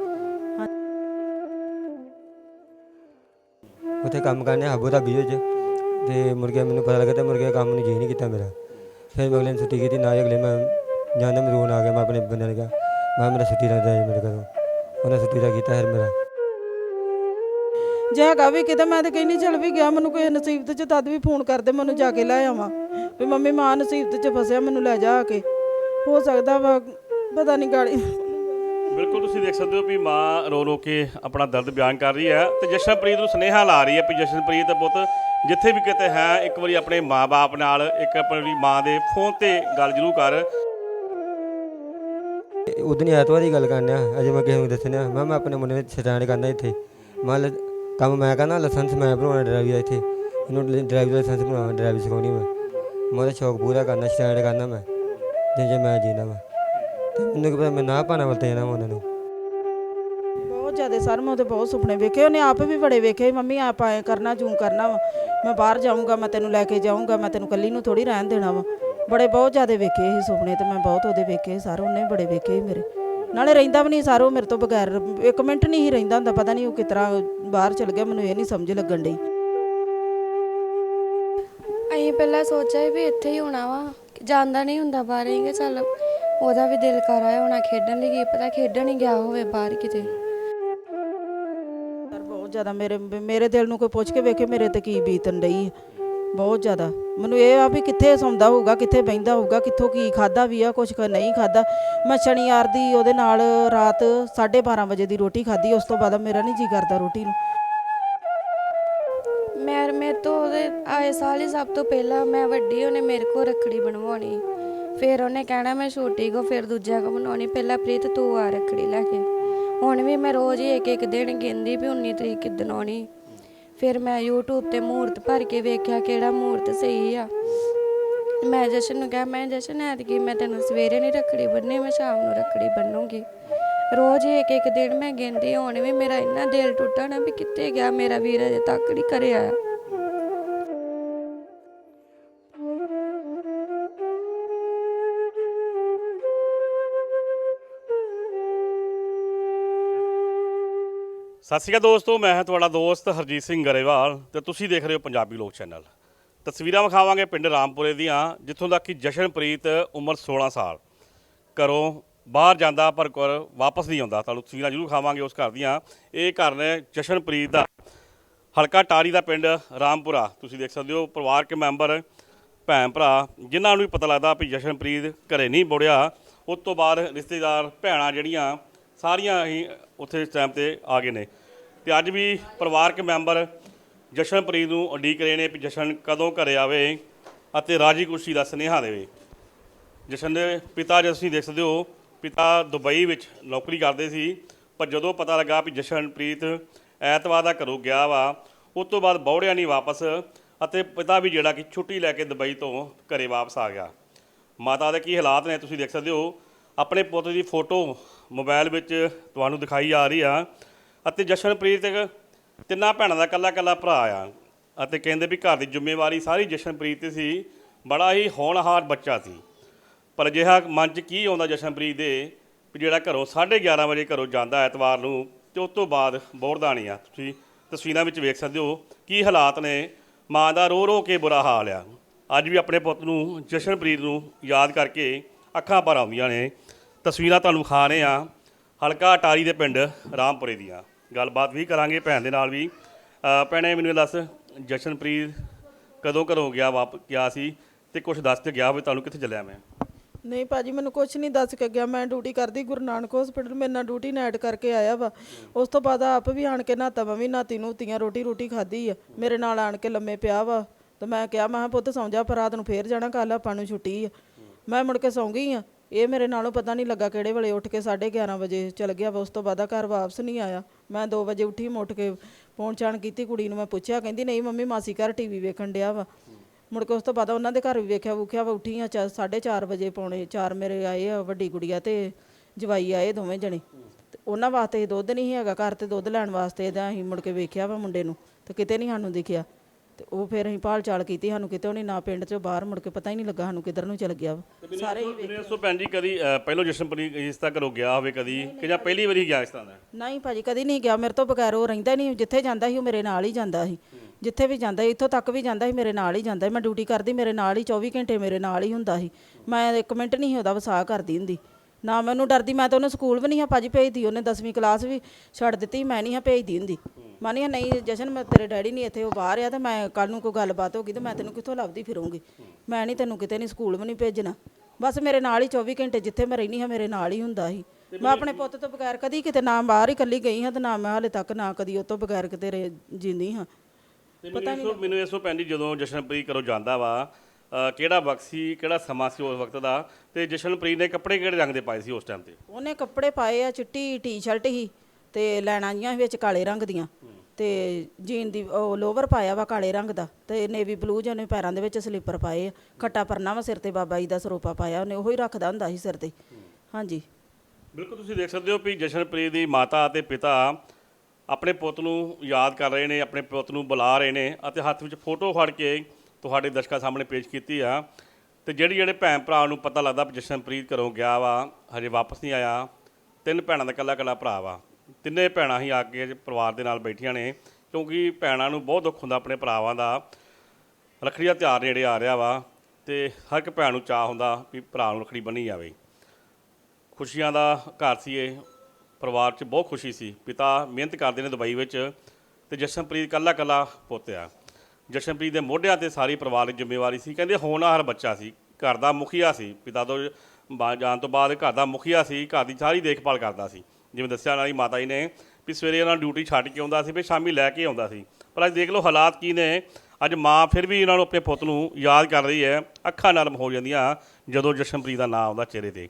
ਉੱਥੇ ਕੰਮ ਕਰਨੇ ਆਬੂ ਦਾ ਬੀਜ ਤੇ ਮੁਰਗੇ ਮੈਨੂੰ ਪਤਾ ਲੱਗਾ ਤੇ ਮੁਰਗੇ ਕੰਮ ਨੂੰ ਜੀ ਨਹੀਂ ਕੀਤਾ ਮੇਰਾ। ਫਿਰ ਮੈਂ ਅਗਲੇ ਦਿਨ ਛੁੱਟੀ ਕੀਤੀ ਨਾ ਹੀ ਅਗਲੇ ਮੈਂ ਜਾਂਦਾ ਮੈਂ ਰੋਣ ਆ ਗਿਆ ਮੈਂ ਆਪਣੇ ਬੰਦੇ ਨੇ ਕਿਹਾ ਮੈਂ ਮੇਰਾ ਛੁੱਟੀ ਦਾ ਜਾਈ ਮੇਰੇ ਘਰੋਂ। ਉਹਨੇ ਛੁੱਟੀ ਦਾ ਕੀਤਾ ਫਿਰ ਮੇਰਾ। ਜੇ ਹੈਗਾ ਵੀ ਕਿਤੇ ਮੈਂ ਤਾਂ ਕਹਿੰਦੀ ਚੱਲ ਵੀ ਗਿਆ ਮੈਨੂੰ ਕੋਈ ਨਸੀਬਤ ਚ ਤਦ ਵੀ ਫੋਨ ਕਰਦੇ ਮੈਨੂੰ ਜਾ ਕੇ ਲੈ ਆਵਾਂ। ਵੀ ਮੰਮੀ ਮਾਂ ਨਸੀਬਤ ਚ ਫਸਿਆ ਮੈਨੂੰ ਲੈ ਜਾ ਕੇ। ਹੋ ਸਕਦਾ ਵਾ ਪਤਾ ਨਹੀਂ ਗਾੜੀ। ਬਿਲਕੁਲ ਤੁਸੀਂ ਦੇਖ ਸਕਦੇ ਹੋ ਵੀ ਮਾਂ ਰੋ ਰੋ ਕੇ ਆਪਣਾ ਦਰਦ ਬਿਆਨ ਕਰ ਰਹੀ ਹੈ। ਤੇ ਜਸ਼ਨਪ੍ਰੀਤ ਨੂੰ ਸੁਨੇਹਾ ਲਾ ਰਹੀ ਹੈ ਵੀ ਜਸ਼ਨਪ੍ਰੀਤ ਦਾ ਪੁੱਤ ਜਿੱਥੇ ਵੀ ਕਿਤੇ ਹੈ, ਇੱਕ ਵਾਰੀ ਆਪਣੇ ਮਾਪੇ ਨਾਲ, ਇੱਕ ਆਪਣੀ ਮਾਂ ਦੇ ਫੋਨ ਤੇ ਗੱਲ ਜ਼ਰੂਰ ਕਰ। ਉਦੋਂ ਹੀ ਐਤਵਾਰ ਦੀ ਗੱਲ ਕਰਨਿਆ ਅਜੇ ਮੈਂ ਕਿਸੇ ਨੂੰ ਦੱਸਣਿਆ ਮੈਂ ਮੈਂ ਆਪਣੇ ਮੁੰਡੇ ਨੂੰ ਸਟੈਂਡ ਕਰਨਾ ਇੱਥੇ। ਮੈਂ ਲ- ਕੰਮ ਮੈਂ ਕਰਨਾ, ਲਾਇਸੈਂਸ ਮੈਂ ਬਣਾਉਣਾ ਡਰਾਈਵਰ ਦਾ ਇੱਥੇ। ਇਹਨੂੰ ਡਰਾਈਵਰ ਲਾਇਸੈਂਸ ਬਣਾਉਣਾ, ਡਰਾਈਵਰ ਸਿਖਾਉਣੀ ਮੈਂ। ਮੈਂ ਉਹਦਾ ਸ਼ੌਕ ਪੂਰਾ ਕਰਨਾ ਸਟੈਂਡ ਕਰਨਾ ਮੈਂ। ਜੇ ਜੇ ਮੈਂ ਜੀਣਾ ਮੈਂ ਤੇ ਮੈਨੂੰ ਕੀ ਪਤਾ, ਮੈਂ ਨਾ ਪਾਣਾ ਵਲਤੇ ਜਾਣਾ ਵਾ ਉਹਨਾਂ ਨੂੰ। ਬਹੁਤ ਜ਼ਿਆਦਾ ਸਰ, ਮੈਂ ਉਹਦੇ ਬਹੁਤ ਸੁਪਨੇ ਵੇਖੇ, ਉਹਨੇ ਆਪ ਵੀ ਬੜੇ ਵੇਖੇ, ਮੰਮੀ ਆਪ ਐ ਕਰਨਾ, ਜੂੰ ਕਰਨਾ ਵਾ। ਮੈਂ ਬਾਹਰ ਜਾਊਂਗਾ, ਮੈਂ ਤੈਨੂੰ ਲੈ ਕੇ ਜਾਊਂਗਾ, ਮੈਂ ਤੈਨੂੰ ਕੱਲੀ ਨੂੰ ਥੋੜੀ ਰਹਿਣ ਦੇਣਾ ਵਾ। ਬੜੇ ਬਹੁਤ ਜ਼ਿਆਦਾ ਵੇਖੇ ਇਹ ਸੁਪਨੇ ਤੇ, ਮੈਂ ਬਹੁਤ ਉਹਦੇ ਵੇਖੇ ਸਰ, ਉਹਨੇ ਬੜੇ ਵੇਖੇ ਮੇਰੇ। ਨਾਲੇ ਰਹਿੰਦਾ ਵੀ ਨਹੀਂ ਸਰ, ਉਹ ਮੇਰੇ ਤੋਂ ਬਗੈਰ, ਇੱਕ ਮਿੰਟ ਨਹੀਂ ਹੀ ਰਹਿੰਦਾ ਹੁੰਦਾ, ਪਤਾ ਨਹੀਂ ਉਹ ਕਿਸ ਤਰ੍ਹਾਂ ਬਾਹਰ ਚਲ ਗਿਆ, ਮੈਨੂੰ ਇਹ ਨਹੀਂ ਸਮਝ ਲੱਗਣ ਡਈ। ਅਸੀਂ ਪਹਿਲਾਂ ਸੋਚਿਆ ਵੀ ਇੱਥੇ ਹੀ ਹੋਣਾ ਵਾ, ਜਾਂਦਾ ਨਹੀਂ ਹੁੰਦਾ ਬਾਹਰ ਹੀ ਚੱਲ ਉਹਦਾ ਵੀ ਦਿਲ ਕਰ ਆਇਆ ਹੋਣਾ ਖੇਡਣ ਲਈ, ਕੀ ਪਤਾ ਖੇਡਣ ਹੀ ਗਿਆ ਹੋਵੇ ਬਾਹਰ ਕਿਤੇ। ਜ਼ਿਆਦਾ ਮੇਰੇ ਮੇਰੇ ਦਿਲ ਨੂੰ ਕੋਈ ਪੁੱਛ ਕੇ ਵੇਖੇ ਮੇਰੇ ਤੇ ਕੀ ਬੀਤਣ ਡਈ ਹੈ ਬਹੁਤ ਜ਼ਿਆਦਾ। ਮੈਨੂੰ ਇਹ ਆ ਵੀ ਕਿੱਥੇ ਸੌਂਦਾ ਹੋਊਗਾ, ਕਿੱਥੇ ਬਹਿੰਦਾ ਹੋਊਗਾ, ਕਿੱਥੋਂ ਕੀ ਖਾਦਾ ਵੀ ਆ ਕੁਝ ਨਹੀਂ ਖਾਦਾ ਮੈਂ ਸ਼ਨੀਵਾਰ ਦੀ ਉਹਦੇ ਨਾਲ ਰਾਤ 12:30 ਵਜੇ ਦੀ ਰੋਟੀ ਖਾਧੀ, ਉਸ ਤੋਂ ਬਾਅਦ ਮੇਰਾ ਨਹੀਂ ਜੀ ਕਰਦਾ ਰੋਟੀ ਨੂੰ। ਮੈਂ ਮੇਰੇ ਤੋਂ ਉਹਦੇ, ਆਏ ਸਾਲ ਹੀ ਸਭ ਤੋਂ ਪਹਿਲਾਂ ਮੈਂ ਵੱਡੀ, ਉਹਨੇ ਮੇਰੇ ਕੋਲ ਰੱਖੜੀ ਬਣਵਾਉਣੀ। ਫਿਰ ਉਹਨੇ ਕਹਿਣਾ ਮੈਂ ਛੋਟੀ ਕੋ, ਫਿਰ ਦੂਜਿਆਂ ਕੋ ਬਣਾਉਣੀ। ਪਹਿਲਾਂ ਪ੍ਰੀਤ ਤੂੰ ਆ ਰੱਖੜੀ ਲੈ ਕੇ। ਹੁਣ ਵੀ ਮੈਂ ਰੋਜ਼ ਹੀ ਇੱਕ ਇੱਕ ਦਿਨ ਗਿਣਦੀ ਵੀ 19 ਤਰੀਕ ਕਿਦਣ ਆਉਣੀ ਫਿਰ ਮੈਂ YouTube ਤੇ ਮੂਰਤ ਭਰ ਕੇ ਵੇਖਿਆ ਕਿਹੜਾ ਮੂਰਤ ਸਹੀ ਆ। ਮੈਂ ਜਸ਼ਨ ਨੂੰ ਕਿਹਾ, ਮੈਂ ਜਸ਼ਨ ਐਤਕੀ ਮੈਂ ਤੈਨੂੰ ਸਵੇਰੇ ਨਹੀਂ ਰੱਖੜੀ ਬੰਨ੍ਹਣੀ ਮੈਂ ਸ਼ਾਮ ਨੂੰ ਰੱਖੜੀ ਬੰਨੂਗੀ ਰੋਜ਼ ਇੱਕ ਇੱਕ ਦਿਨ ਮੈਂ ਗਿਣਦੀ, ਹੁਣ ਵੀ ਮੇਰਾ ਇੰਨਾ ਦਿਲ ਟੁੱਟਾ ਨਾ ਵੀ ਕਿੱਥੇ ਗਿਆ, ਮੇਰਾ ਵੀਰ ਅਜੇ ਤੱਕ ਨਹੀਂ ਘਰੇ ਸਤਿ ਸ਼੍ਰੀ ਅਕਾਲ ਦੋਸਤੋ, ਮੈਂ ਹਾਂ ਤੁਹਾਡਾ ਦੋਸਤ ਹਰਜੀਤ ਸਿੰਘ ਗਰੇਵਾਲ ਤੇ ਤੁਸੀਂ ਦੇਖ ਰਹੇ ਹੋ ਪੰਜਾਬੀ ਲੋਕ ਚੈਨਲ। ਤਸਵੀਰਾਂ ਵਿਖਾਵਾਂਗੇ ਪਿੰਡ ਰਾਮਪੁਰੇ ਦੀਆਂ, ਜਿੱਥੋਂ ਤੱਕ ਕਿ ਜਸ਼ਨਪ੍ਰੀਤ ਉਮਰ 16 ਸਾਲ। ਘਰੋਂ ਬਾਹਰ ਜਾਂਦਾ ਪਰ ਘਰ ਵਾਪਸ ਨਹੀਂ ਆਉਂਦਾ। ਤੁਹਾਨੂੰ ਤਸਵੀਰਾਂ ਜ਼ਰੂਰ ਖਾਵਾਂਗੇ ਉਸ ਘਰ ਦੀਆਂ। ਇਹ ਘਰ ਨੇ ਜਸ਼ਨਪ੍ਰੀਤ ਦਾ ਹਲਕਾ ਟਾਰੀ ਦਾ ਪਿੰਡ ਰਾਮਪੁਰਾ। ਤੁਸੀਂ ਦੇਖ ਸਕਦੇ ਹੋ ਪਰਿਵਾਰਕ ਮੈਂਬਰ, ਭੈਣ ਭਰਾ, ਜਿਨ੍ਹਾਂ ਨੂੰ ਵੀ ਪਤਾ ਲੱਗਦਾ ਵੀ ਜਸ਼ਨਪ੍ਰੀਤ ਘਰੇ ਨਹੀਂ ਮੁੜਿਆ। ਉਸ ਤੋਂ ਬਾਅਦ ਰਿਸ਼ਤੇਦਾਰ, ਭੈਣਾਂ ਜਿਹੜੀਆਂ ਸਾਰੀਆਂ ਹੀ ਉੱਥੇ ਇਸ ਟਾਈਮ ਤੇ ਆ ਗਏ ਨੇ। ਤੇ ਅੱਜ ਵੀ ਪਰਿਵਾਰਕ ਮੈਂਬਰ ਜਸ਼ਨਪ੍ਰੀਤ ਨੂੰ ਉਡੀਕ ਰਹੇ ਨੇ ਵੀ ਜਸ਼ਨ ਕਦੋਂ ਘਰੇ ਆਵੇ ਅਤੇ ਰਾਜੀ ਖੁਸ਼ੀ ਦਾ ਸੁਨੇਹਾ ਦੇਵੇ। ਜਸ਼ਨ ਦੇ ਪਿਤਾ ਜੇ ਤੁਸੀਂ ਦੇਖ ਸਕਦੇ ਹੋ, ਪਿਤਾ ਦੁਬਈ ਵਿੱਚ ਨੌਕਰੀ ਕਰਦੇ ਸੀ, ਪਰ ਜਦੋਂ ਪਤਾ ਲੱਗਾ ਵੀ ਜਸ਼ਨਪ੍ਰੀਤ ਐਤਵਾਰ ਦਾ ਘਰੋਂ ਗਿਆ ਵਾ, ਉਸ ਤੋਂ ਬਾਅਦ ਬੌੜਿਆ ਨਹੀਂ ਵਾਪਸ ਅਤੇ ਪਿਤਾ ਵੀ ਜਿਹੜਾ ਕਿ ਛੁੱਟੀ ਲੈ ਕੇ ਦੁਬਈ ਤੋਂ ਘਰੇ ਵਾਪਸ ਆ ਗਿਆ। ਮਾਤਾ ਦੇ ਕੀ ਹਾਲਾਤ ਨੇ ਤੁਸੀਂ ਦੇਖ ਸਕਦੇ ਹੋ, ਆਪਣੇ ਪੁੱਤ ਦੀ ਫੋਟੋ ਮੋਬਾਈਲ ਵਿੱਚ ਤੁਹਾਨੂੰ ਦਿਖਾਈ ਆ ਰਹੀ ਆ। ਅਤੇ ਜਸ਼ਨਪ੍ਰੀਤ ਤਿੰਨਾਂ ਭੈਣਾਂ ਦਾ ਇਕੱਲਾ ਇਕੱਲਾ ਭਰਾ ਆ। ਅਤੇ ਕਹਿੰਦੇ ਵੀ ਘਰ ਦੀ ਜ਼ਿੰਮੇਵਾਰੀ ਸਾਰੀ ਜਸ਼ਨਪ੍ਰੀਤ ਤੇ ਸੀ। ਬੜਾ ਹੀ ਹੋਣਹਾਰ ਬੱਚਾ ਸੀ। ਪਰ ਅਜਿਹਾ ਮਨ 'ਚ ਕੀ ਆਉਂਦਾ ਜਸ਼ਨਪ੍ਰੀਤ ਦੇ ਵੀ ਜਿਹੜਾ ਘਰੋਂ 11:30 ਵਜੇ ਘਰੋਂ ਜਾਂਦਾ ਐਤਵਾਰ ਨੂੰ ਤੇ ਉਸ ਤੋਂ ਬਾਅਦ ਬੋੜਦਾ ਨਹੀਂ ਆ। ਤੁਸੀਂ ਤਸਵੀਰਾਂ ਵਿੱਚ ਵੇਖ ਸਕਦੇ ਹੋ ਕੀ ਹਾਲਾਤ ਨੇ। ਮਾਂ ਦਾ ਰੋ ਰੋ ਕੇ ਬੁਰਾ ਹਾਲ ਆ। ਅੱਜ ਵੀ ਆਪਣੇ ਪੁੱਤ ਨੂੰ ਜਸ਼ਨਪ੍ਰੀਤ ਨੂੰ ਯਾਦ ਕਰਕੇ ਅੱਖਾਂ ਭਰ ਆਉਂਦੀਆਂ ਨੇ। ਤਸਵੀਰਾਂ ਤੁਹਾਨੂੰ ਖਾ ਰਹੇ ਆ ਹਲਕਾ ਅਟਾਰੀ ਦੇ ਪਿੰਡ ਰਾਮਪੁਰੇ ਦੀਆਂ। ਗੱਲਬਾਤ ਵੀ ਕਰਾਂਗੇ ਭੈਣ ਦੇ ਨਾਲ ਵੀ। ਭੈਣੇ, ਮੈਨੂੰ ਦੱਸ, ਜਸ਼ਨਪ੍ਰੀਤ ਕਦੋਂ ਘਰੋਂ ਗਿਆ ਵਾਪ, ਗਿਆ ਸੀ ਤੇ ਕੁਝ ਦੱਸ ਕੇ ਗਿਆ ਹੋਵੇ ਤੁਹਾਨੂੰ ਕਿੱਥੇ ਚੱਲਿਆ ਮੈਂ? ਨਹੀਂ ਭਾਜੀ, ਮੈਨੂੰ ਕੁਝ ਨਹੀਂ ਦੱਸ ਕੇ ਗਿਆ। ਮੈਂ ਡਿਊਟੀ ਕਰਦੀ ਗੁਰੂ ਨਾਨਕ ਹਸਪੀਟਲ ਮੇਰੇ ਨਾਲ ਡਿਊਟੀ ਨਾਈਟ ਕਰਕੇ ਆਇਆ ਵਾ। ਉਸ ਤੋਂ ਬਾਅਦ ਆਪ ਵੀ ਆਣ ਕੇ ਨਹਾਤਾ ਮੈਂ ਵੀ ਨਾਤੀ ਨੂੰ ਤੀਆਂ ਰੋਟੀ ਰੋਟੀ ਖਾਧੀ ਆ। ਮੇਰੇ ਨਾਲ ਆਣ ਕੇ ਲੰਮੇ ਪਿਆ ਵਾ। ਤੇ ਮੈਂ ਕਿਹਾ ਮੈਂ ਕਿਹਾ, ਪੁੱਤ ਸੌਂ ਜਾ, ਪਰ ਰਾਤ ਨੂੰ ਫੇਰ ਜਾਣਾ ਕੱਲ ਆਪਾਂ ਨੂੰ ਛੁੱਟੀ ਆ। ਮੈਂ ਮੁੜ ਕੇ ਸੌਂ ਗਈ ਆ। ਇਹ ਮੇਰੇ ਨਾਲੋਂ ਪਤਾ ਨਹੀਂ ਲੱਗਾ ਕਿਹੜੇ ਵੇਲੇ ਉੱਠ ਕੇ 11:30 ਵਜੇ ਚਲ ਗਿਆ ਵਾ, ਉਸ ਤੋਂ ਬਾਅਦ ਘਰ ਵਾਪਸ ਨਹੀਂ ਆਇਆ। ਮੈਂ 2 ਵਜੇ ਉੱਠੀ ਮੈਂ ਕੇ ਪਹੁੰਚ ਚਾਣ ਕੀਤੀ ਕੁੜੀ ਨੂੰ, ਮੈਂ ਪੁੱਛਿਆ, ਕਹਿੰਦੀ, ਨਹੀਂ ਮੰਮੀ, ਮਾਸੀ ਘਰ ਟੀਵੀ ਵੇਖਣ ਡਿਆ ਵਾ। ਮੁੜ ਕੇ ਉਸ ਤੋਂ ਬਾਅਦ ਉਹਨਾਂ ਦੇ ਘਰ ਵੀ ਵੇਖਿਆ, ਵੂਖਿਆ ਵਾ, ਉੱਠੀ ਆ 4:30 ਵਜੇ ਪੌਣੇ 4 ਮੇਰੇ ਆਏ ਆ, ਵੱਡੀ ਗੁੜੀਆ ਤੇ ਜਵਾਈ ਆਏ ਦੋਵੇਂ ਜਣੇ। ਤੇ ਉਹਨਾਂ ਵਾਸਤੇ ਦੁੱਧ ਨਹੀਂ ਸੀ ਹੈਗਾ, ਘਰ ਤੇ ਦੁੱਧ ਲੈਣ ਵਾਸਤੇ ਇਹਦਾ ਅਸੀਂ ਮੁੜ ਕੇ ਵੇਖਿਆ ਵਾ ਮੁੰਡੇ ਨੂੰ, ਤੇ ਕਿਤੇ ਨਹੀਂ ਸਾਨੂੰ ਦਿਖਿਆ। ਤੇ ਉਹ ਫਿਰ ਅਸੀਂ ਭਾਲ ਚਾਲ ਕੀਤੀ ਸਾਨੂੰ ਕਿਤੇ ਉਹਨੇ ਨਾ ਪਿੰਡ ਚੋਂ ਬਾਹਰ ਮੁੜ ਕੇ ਪਤਾ ਹੀ ਨਹੀਂ ਲੱਗਾ ਸਾਨੂੰ ਕਿੱਧਰ ਨੂੰ ਚਲ ਗਿਆ ਵਾ। ਸਾਰੇ ਹੀ ਮੈਨੂੰ ਦੱਸੋ ਭੈਣ ਜੀ ਕਦੀ ਅਹ, ਪਹਿਲੋਂ ਜਸ਼ਨਪ੍ਰੀਤ ਇਸ ਤੱਕ ਘਰੋਂ ਗਿਆ ਹੋਵੇ ਕਦੀ ਕਿ ਜਾਂ ਪਹਿਲੀ ਵਾਰੀ ਗਿਆ ਇਸ ਤਰ੍ਹਾਂ ਦਾ? ਨਹੀਂ ਭਾਜੀ ਕਦੀ ਨਹੀਂ ਗਿਆ। ਮੇਰੇ ਤੋਂ ਬਗੈਰ ਉਹ ਰਹਿੰਦਾ ਨਹੀਂ ਜਿੱਥੇ ਜਾਂਦਾ ਸੀ ਉਹ ਮੇਰੇ ਨਾਲ ਹੀ ਜਾਂਦਾ ਸੀ। ਜਿੱਥੇ ਵੀ ਜਾਂਦਾ ਸੀ ਇੱਥੋਂ ਤੱਕ ਵੀ ਜਾਂਦਾ ਸੀ ਮੇਰੇ ਨਾਲ ਹੀ ਜਾਂਦਾ ਸੀ। ਮੈਂ ਡਿਊਟੀ ਕਰਦੀ ਮੇਰੇ ਨਾਲ ਹੀ 24 ਘੰਟੇ ਮੇਰੇ ਨਾਲ ਹੀ ਹੁੰਦਾ ਸੀ। ਮੈਂ ਇੱਕ ਮਿੰਟ ਨਹੀਂ ਉਹਦਾ ਵਸਾ ਕਰਦੀ ਹੁੰਦੀ। ਨਾ ਮੈਨੂੰ ਡਰਦੀ ਮੈਂ ਤਾਂ ਉਹਨੂੰ ਸਕੂਲ ਵੀ ਨਹੀਂ ਹਾਂ ਭਾਜੀ ਭੇਜਦੀ ਉਹਨੇ 10ਵੀਂ ਕਲਾਸ ਵੀ ਛੱਡ ਦਿੱਤੀ ਮੈਂ ਨਹੀਂ ਹਾਂ ਭੇਜਦੀ ਹੁੰਦੀ। ਮਾਨੀਆ ਨਹੀਂ ਜਸ਼ਨ ਮੈਂ ਤੇਰੇ ਡੈਡੀ ਨਹੀਂ ਇੱਥੇ ਉਹ ਬਾਹਰ ਆ ਤੇ ਮੈਂ ਕੱਲ ਨੂੰ ਕੋਈ ਗੱਲਬਾਤ ਹੋ ਗਈ ਤੇ ਮੈਂ ਤੈਨੂੰ ਕਿੱਥੋਂ ਲੱਭਦੀ ਫਿਰੂੰਗੀ? ਮੈਂ ਨਹੀਂ ਤੈਨੂੰ ਕਿਤੇ ਨਹੀਂ ਸਕੂਲ ਵੀ ਨਹੀਂ ਭੇਜਣਾ। ਬਸ ਮੇਰੇ ਨਾਲ ਹੀ 24 ਘੰਟੇ ਜਿੱਥੇ ਮੈਂ ਰਹਿਣੀ ਹਾਂ ਮੇਰੇ ਨਾਲ ਹੀ ਹੁੰਦਾ ਸੀ। ਮੈਂ ਆਪਣੇ ਪੁੱਤ ਤੋਂ ਬਗੈਰ ਕਦੀ ਕਿਤੇ ਨਾ ਬਾਹਰ ਹੀ ਇਕੱਲੀ ਗਈ ਹਾਂ ਤੇ ਨਾ ਮੈਂ ਹਾਲੇ ਤੱਕ ਨਾ ਕਦੀ ਉਹ ਤੋਂ ਬਗੈਰ ਕਿਤੇ ਰਹਿ- ਜਿੰਦੀ ਹਾਂ। ਤੇ ਮੈਨੂੰ ਇਸੋ ਮੈਨੂੰ ਇਸੋ ਜੀ ਜਦੋਂ ਜਸ਼ਨਪ੍ਰੀਤ ਘਰੋਂ ਜਾਂਦਾ ਵਾ ਕਿਹੜਾ ਵਕਤ ਸੀ ਕਿਹੜਾ ਸਮਾਂ ਸੀ ਉਸ ਵਕਤ ਦਾ? ਤੇ ਜਸ਼ਨਪ੍ਰੀਤ ਨੇ ਕੱਪੜੇ ਕਿਹੜੇ ਰੰਗ ਦੇ ਪਾਏ ਸੀ ਉਸ ਟਾਈਮ ਤੇ? ਉਹਨੇ ਕੱਪੜੇ ਪਾਏ ਆ ਚਿੱਟੀ ਟੀ-ਸ਼ਰਟ ਹੀ। ਤੇ ਲੈਣਾ ਜੀਆਂ ਵਿੱਚ ਕਾਲੇ ਰੰਗ ਦੀਆਂ। ਤੇ ਜੀਨ ਦੀ ਉਹ ਲੋਵਰ ਪਾਇਆ ਵਾ ਕਾਲੇ ਰੰਗ ਦਾ ਤੇ ਨੇਵੀ ਬਲੂ ਜਿਹੇ ਉਹਨੇ ਪੈਰਾਂ ਦੇ ਵਿੱਚ ਸਲੀਪਰ ਪਾਏ ਆ। ਖੱਟਾ ਪਰਨਾ ਵਾ ਸਿਰ ਤੇ ਬਾਬਾ ਜੀ ਦਾ ਸਰੋਪਾ ਪਾਇਆ, ਉਹਨੇ ਉਹੀ ਰੱਖਦਾ ਹੁੰਦਾ ਸੀ ਸਿਰ ਤੇ। ਹਾਂਜੀ। ਬਿਲਕੁਲ ਤੁਸੀਂ ਦੇਖ ਸਕਦੇ ਹੋ ਵੀ ਜਸ਼ਨਪ੍ਰੀਤ ਦੀ ਮਾਤਾ ਅਤੇ ਪਿਤਾ ਆਪਣੇ ਪੁੱਤ ਨੂੰ ਯਾਦ ਕਰ ਰਹੇ ਨੇ, ਆਪਣੇ ਪੁੱਤ ਨੂੰ ਬੁਲਾ ਰਹੇ ਨੇ ਅਤੇ ਹੱਥ ਵਿੱਚ ਫੋਟੋ ਫੜ ਕੇ ਤੁਹਾਡੇ ਦਰਸ਼ਕਾਂ ਸਾਹਮਣੇ ਪੇਸ਼ ਕੀਤੀ ਆ। ਤੇ ਜਿਹੜੀ ਜਿਹੜੇ ਭੈਣ ਭਰਾ ਨੂੰ ਪਤਾ ਲੱਗਦਾ ਵੀ ਜਸ਼ਨਪ੍ਰੀਤ ਘਰੋਂ ਗਿਆ ਵਾ, ਹਜੇ ਵਾਪਸ ਨਹੀਂ ਆਇਆ, ਤਿੰਨ ਭੈਣਾਂ ਦਾ ਇਕੱਲਾ ਇਕੱਲਾ ਭਰਾ ਵਾ। ਤਿੰਨੇ ਭੈਣਾਂ ਹੀ ਆ ਕੇ ਪਰਿਵਾਰ ਦੇ ਨਾਲ ਬੈਠੀਆਂ ਨੇ, ਕਿਉਂਕਿ ਭੈਣਾਂ ਨੂੰ ਬਹੁਤ ਦੁੱਖ ਹੁੰਦਾ ਆਪਣੇ ਭਰਾਵਾਂ ਦਾ। ਰੱਖੜੀ ਦਾ ਤਿਉਹਾਰ ਨੇੜੇ ਆ ਰਿਹਾ ਵਾ ਤੇ ਹਰ ਇੱਕ ਭੈਣ ਨੂੰ ਚਾਹ ਹੁੰਦਾ ਵੀ ਭਰਾ ਨੂੰ ਰੱਖੜੀ ਬੰਨੀ ਜਾਵੇ। ਖੁਸ਼ੀਆਂ ਦਾ ਘਰ ਸੀ ਇਹ, ਪਰਿਵਾਰ 'ਚ ਬਹੁਤ ਖੁਸ਼ੀ ਸੀ। ਪਿਤਾ ਮਿਹਨਤ ਕਰਦੇ ਨੇ ਦੁਬਈ ਵਿੱਚ ਤੇ ਜਸ਼ਨਪ੍ਰੀਤ ਕੱਲਾ ਕੱਲਾ ਪੁੱਤ ਆ। ਜਸ਼ਨਪ੍ਰੀਤ ਦੇ ਮੋਢਿਆਂ ਤੇ ਸਾਰੀ ਪਰਿਵਾਰ ਦੀ ਜ਼ਿੰਮੇਵਾਰੀ ਸੀ। ਕਹਿੰਦੇ ਹੋਣਹਾਰ ਬੱਚਾ ਸੀ, ਘਰ ਦਾ ਮੁਖੀਆ ਸੀ। ਪਿਤਾ ਤੋਂ ਬਾ- ਜਾਣ ਤੋਂ ਬਾਅਦ ਘਰ ਦਾ ਮੁਖੀਆ ਸੀ, ਘਰ ਦੀ ਸਾਰੀ ਦੇਖਭਾਲ ਕਰਦਾ ਸੀ। ਜਿਵੇਂ ਦੱਸਿਆ ਉਹਨਾਂ ਦੀ ਮਾਤਾ ਜੀ ਨੇ ਵੀ ਸਵੇਰੇ ਉਹਨਾਂ ਡਿਊਟੀ ਛੱਡ ਕੇ ਆਉਂਦਾ ਸੀ ਵੀ ਸ਼ਾਮੀ ਲੈ ਕੇ ਆਉਂਦਾ ਸੀ। ਪਰ ਅੱਜ ਦੇਖ ਲਓ ਹਾਲਾਤ ਕੀ ਨੇ। ਅੱਜ ਮਾਂ ਫਿਰ ਵੀ ਇਹਨਾਂ ਨੂੰ ਆਪਣੇ ਪੁੱਤ ਨੂੰ ਯਾਦ ਕਰ ਰਹੀ ਹੈ, ਅੱਖਾਂ ਨਰਮ ਹੋ ਜਾਂਦੀਆਂ ਜਦੋਂ ਜਸ਼ਨਪ੍ਰੀਤ ਦਾ ਨਾਮ ਆਉਂਦਾ ਚਿਹਰੇ ਤੇ।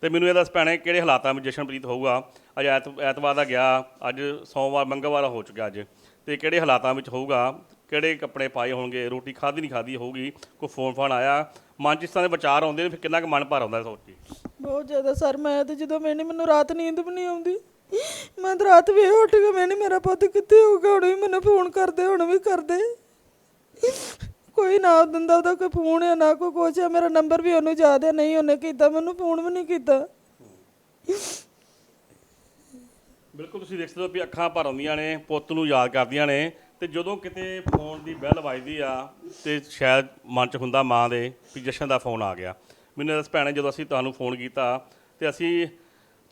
ਤੇ ਮੈਨੂੰ ਇਹ ਦੱਸ ਭੈਣੇ, ਕਿਹੜੇ ਹਾਲਾਤਾਂ ਵਿੱਚ ਜਸ਼ਨਪ੍ਰੀਤ ਹੋਊਗਾ? ਅੱਜ ਐਤ, ਐਤਵਾਰ ਦਾ ਗਿਆ, ਅੱਜ ਸੋਮਵਾਰ, ਮੰਗਲਵਾਰ ਹੋ ਚੁੱਕਿਆ ਅੱਜ। ਤੇ ਕਿਹੜੇ ਹਾਲਾਤਾਂ ਵਿੱਚ ਹੋਊਗਾ? ਕਿਹੜੇ ਕੱਪੜੇ ਪਾਏ ਹੋਣਗੇ? ਰੋਟੀ ਖਾਧੀ, ਨਹੀਂ ਖਾਧੀ ਹੋਊਗੀ? ਕੋਈ ਫੋਨ ਫਾਨ ਆਇਆ? ਮਨ 'ਚ ਇਸ ਤਰ੍ਹਾਂ ਦੇ ਵਿਚਾਰ ਆਉਂਦੇ ਨੇ, ਫਿਰ ਕਿੰਨਾ ਕੁ ਮਨ ਭਰ ਆਉਂਦਾ ਸੋਚ ਕੇ? ਬਹੁਤ ਜ਼ਿਆਦਾ ਸਰ, ਮੈਂ ਤੇ ਜਦੋਂ ਮੈਨੇ ਮੈਨੂੰ ਰਾਤ ਨੀਂਦ ਵੀ ਨਹੀਂ ਆਉਂਦੀ। ਮੈਂ ਤਾਂ ਰਾਤ ਵੀ ਉੱਠ ਕੇ ਮੈਨੇ ਮੇਰਾ ਪੁੱਤ ਕਿੱਥੇ ਹੋਊਗਾ? ਹੁਣ ਵੀ ਮੈਨੂੰ ਫੋਨ ਕਰਦੇ, ਹੁਣ ਵੀ ਕਰਦੇ। ਕੋਈ ਨਾ ਦਿੰਦਾ ਉਹਦਾ ਕੋਈ ਫੋਨ ਹੈ ਨਾ ਕੋਈ ਕੁਛ ਹੈ ਮੇਰਾ ਨੰਬਰ ਵੀ ਉਹਨੂੰ ਯਾਦ ਹੈ ਨਹੀਂ ਉਹਨੇ ਕੀਤਾ, ਮੈਨੂੰ ਫੋਨ ਵੀ ਨਹੀਂ ਕੀਤਾ। ਬਿਲਕੁਲ ਤੁਸੀਂ ਦੇਖ ਸਕਦੇ ਹੋ ਵੀ ਅੱਖਾਂ ਭਰ ਆਉਂਦੀਆਂ ਨੇ, ਪੁੱਤ ਨੂੰ ਯਾਦ ਕਰਦੀਆਂ ਨੇ। ਤੇ ਜਦੋਂ ਕਿਤੇ ਫੋਨ ਦੀ ਬੈਲ ਵੱਜਦੀ ਆ, ਤੇ ਸ਼ਾਇਦ ਮਨ 'ਚ ਹੁੰਦਾ ਮਾਂ ਦੇ, ਵੀ ਜਸ਼ਨ ਦਾ ਫੋਨ ਆ ਗਿਆ। ਮੈਨੂੰ ਦੱਸ ਭੈਣੇ ਜਦੋਂ ਅਸੀਂ ਤੁਹਾਨੂੰ ਫੋਨ ਕੀਤਾ ਤੇ ਅਸੀਂ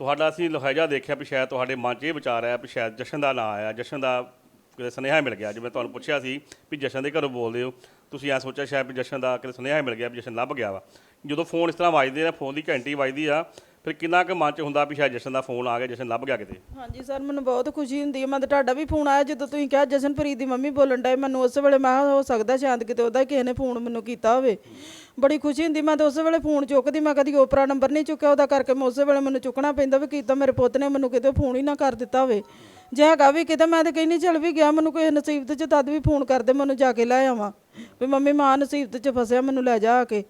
ਤੁਹਾਡਾ ਅਸੀਂ ਲਹਾਜਾ ਦੇਖਿਆ ਵੀ ਸ਼ਾਇਦ ਤੁਹਾਡੇ ਮਨ 'ਚ ਇਹ ਵਿਚਾਰ ਆਇਆ ਵੀ ਸ਼ਾਇਦ ਜਸ਼ਨ ਦਾ ਨਾਂ ਆਇਆ, ਜਸ਼ਨ ਦਾ ਕਿਤੇ ਸੁਨੇਹਾ ਮਿਲ ਗਿਆ। ਜਿਵੇਂ ਤੁਹਾਨੂੰ ਪੁੱਛਿਆ ਸੀ ਵੀ ਜਸ਼ਨ ਦੇ ਘਰੋਂ ਬੋਲਦੇ ਹੋ, ਤੁਸੀਂ ਐ ਸੋਚਿਆ ਸ਼ਾਇਦ ਵੀ ਜਸ਼ਨ ਦਾ ਕਿਤੇ ਸੁਨੇਹਾ ਮਿਲ ਗਿਆ ਵੀ ਜਸ਼ਨ ਲੱਭ ਗਿਆ ਵਾ। ਜਦੋਂ ਫੋਨ ਇਸ ਤਰ੍ਹਾਂ ਵੱਜਦੇ ਆ, ਫੋਨ ਦੀ ਘੰਟੀ ਵੱਜਦੀ ਆ ਫਿਰ ਕਿੰਨਾ ਕੁ ਮਨ 'ਚ ਹੁੰਦਾ ਵੀ ਸ਼ਾਇਦ ਜਸ਼ਨ ਦਾ ਫੋਨ ਆ ਗਿਆ, ਜਸ਼ਨ ਲੱਭ ਗਿਆ ਕਿਤੇ? ਹਾਂਜੀ ਸਰ, ਮੈਨੂੰ ਬਹੁਤ ਖੁਸ਼ੀ ਹੁੰਦੀ ਹੈ। ਮੈਂ ਤਾਂ ਤੁਹਾਡਾ ਵੀ ਫੋਨ ਆਇਆ, ਜਦੋਂ ਤੁਸੀਂ ਕਿਹਾ ਜਸ਼ਨਪ੍ਰੀਤ ਦੀ ਮੰਮੀ ਬੋਲਣ ਡਏ, ਮੈਨੂੰ ਉਸ ਵੇਲੇ ਮੈਂ ਕਿਹਾ, ਹੋ ਸਕਦਾ ਸ਼ਾਇਦ ਕਿਤੇ ਉਹਦਾ ਕਿਸੇ ਨੇ ਫੋਨ ਮੈਨੂੰ ਕੀਤਾ ਹੋਵੇ। ਬੜੀ ਖੁਸ਼ੀ ਹੁੰਦੀ, ਮੈਂ ਤਾਂ ਉਸ ਵੇਲੇ ਫੋਨ ਚੁੱਕਦੀ, ਮੈਂ ਕਦੀ ਓਪਰਾ ਨੰਬਰ ਨਹੀਂ ਚੁੱਕਿਆ, ਉਹਦਾ ਕਰਕੇ ਮੈਂ ਉਸੇ ਵੇਲੇ ਮੈਨੂੰ ਚੁੱਕਣਾ ਪੈਂਦਾ ਵੀ ਕੀਤਾ ਮੇਰੇ ਪੁੱਤ ਨੇ ਮੈਨੂੰ ਕਿਤੇ ਫੋਨ ਹੀ ਨਾ ਕਰ ਦਿੱਤਾ ਹੋਵੇ। ਜੇ ਹੈਗਾ ਵੀ ਕਿਤੇ, ਮੈਂ ਤਾਂ ਕਹਿੰਦੀ, ਚੱਲ ਵੀ ਗਿਆ, ਮੈਨੂੰ ਕੋਈ ਨਸੀਬਤ 'ਚ ਤਦ ਵੀ ਫੋਨ ਕਰਦੇ ਮੈਨੂੰ ਜਾ ਕੇ ਲੈ ਆਵਾਂ। ਵੀ ਮੰਮੀ, ਮਾਂ ਨਸੀਬਤ 'ਚ ਫਸਿਆ, ਮੈਨੂੰ ਲੈ ਜਾ ਆ ਕੇ।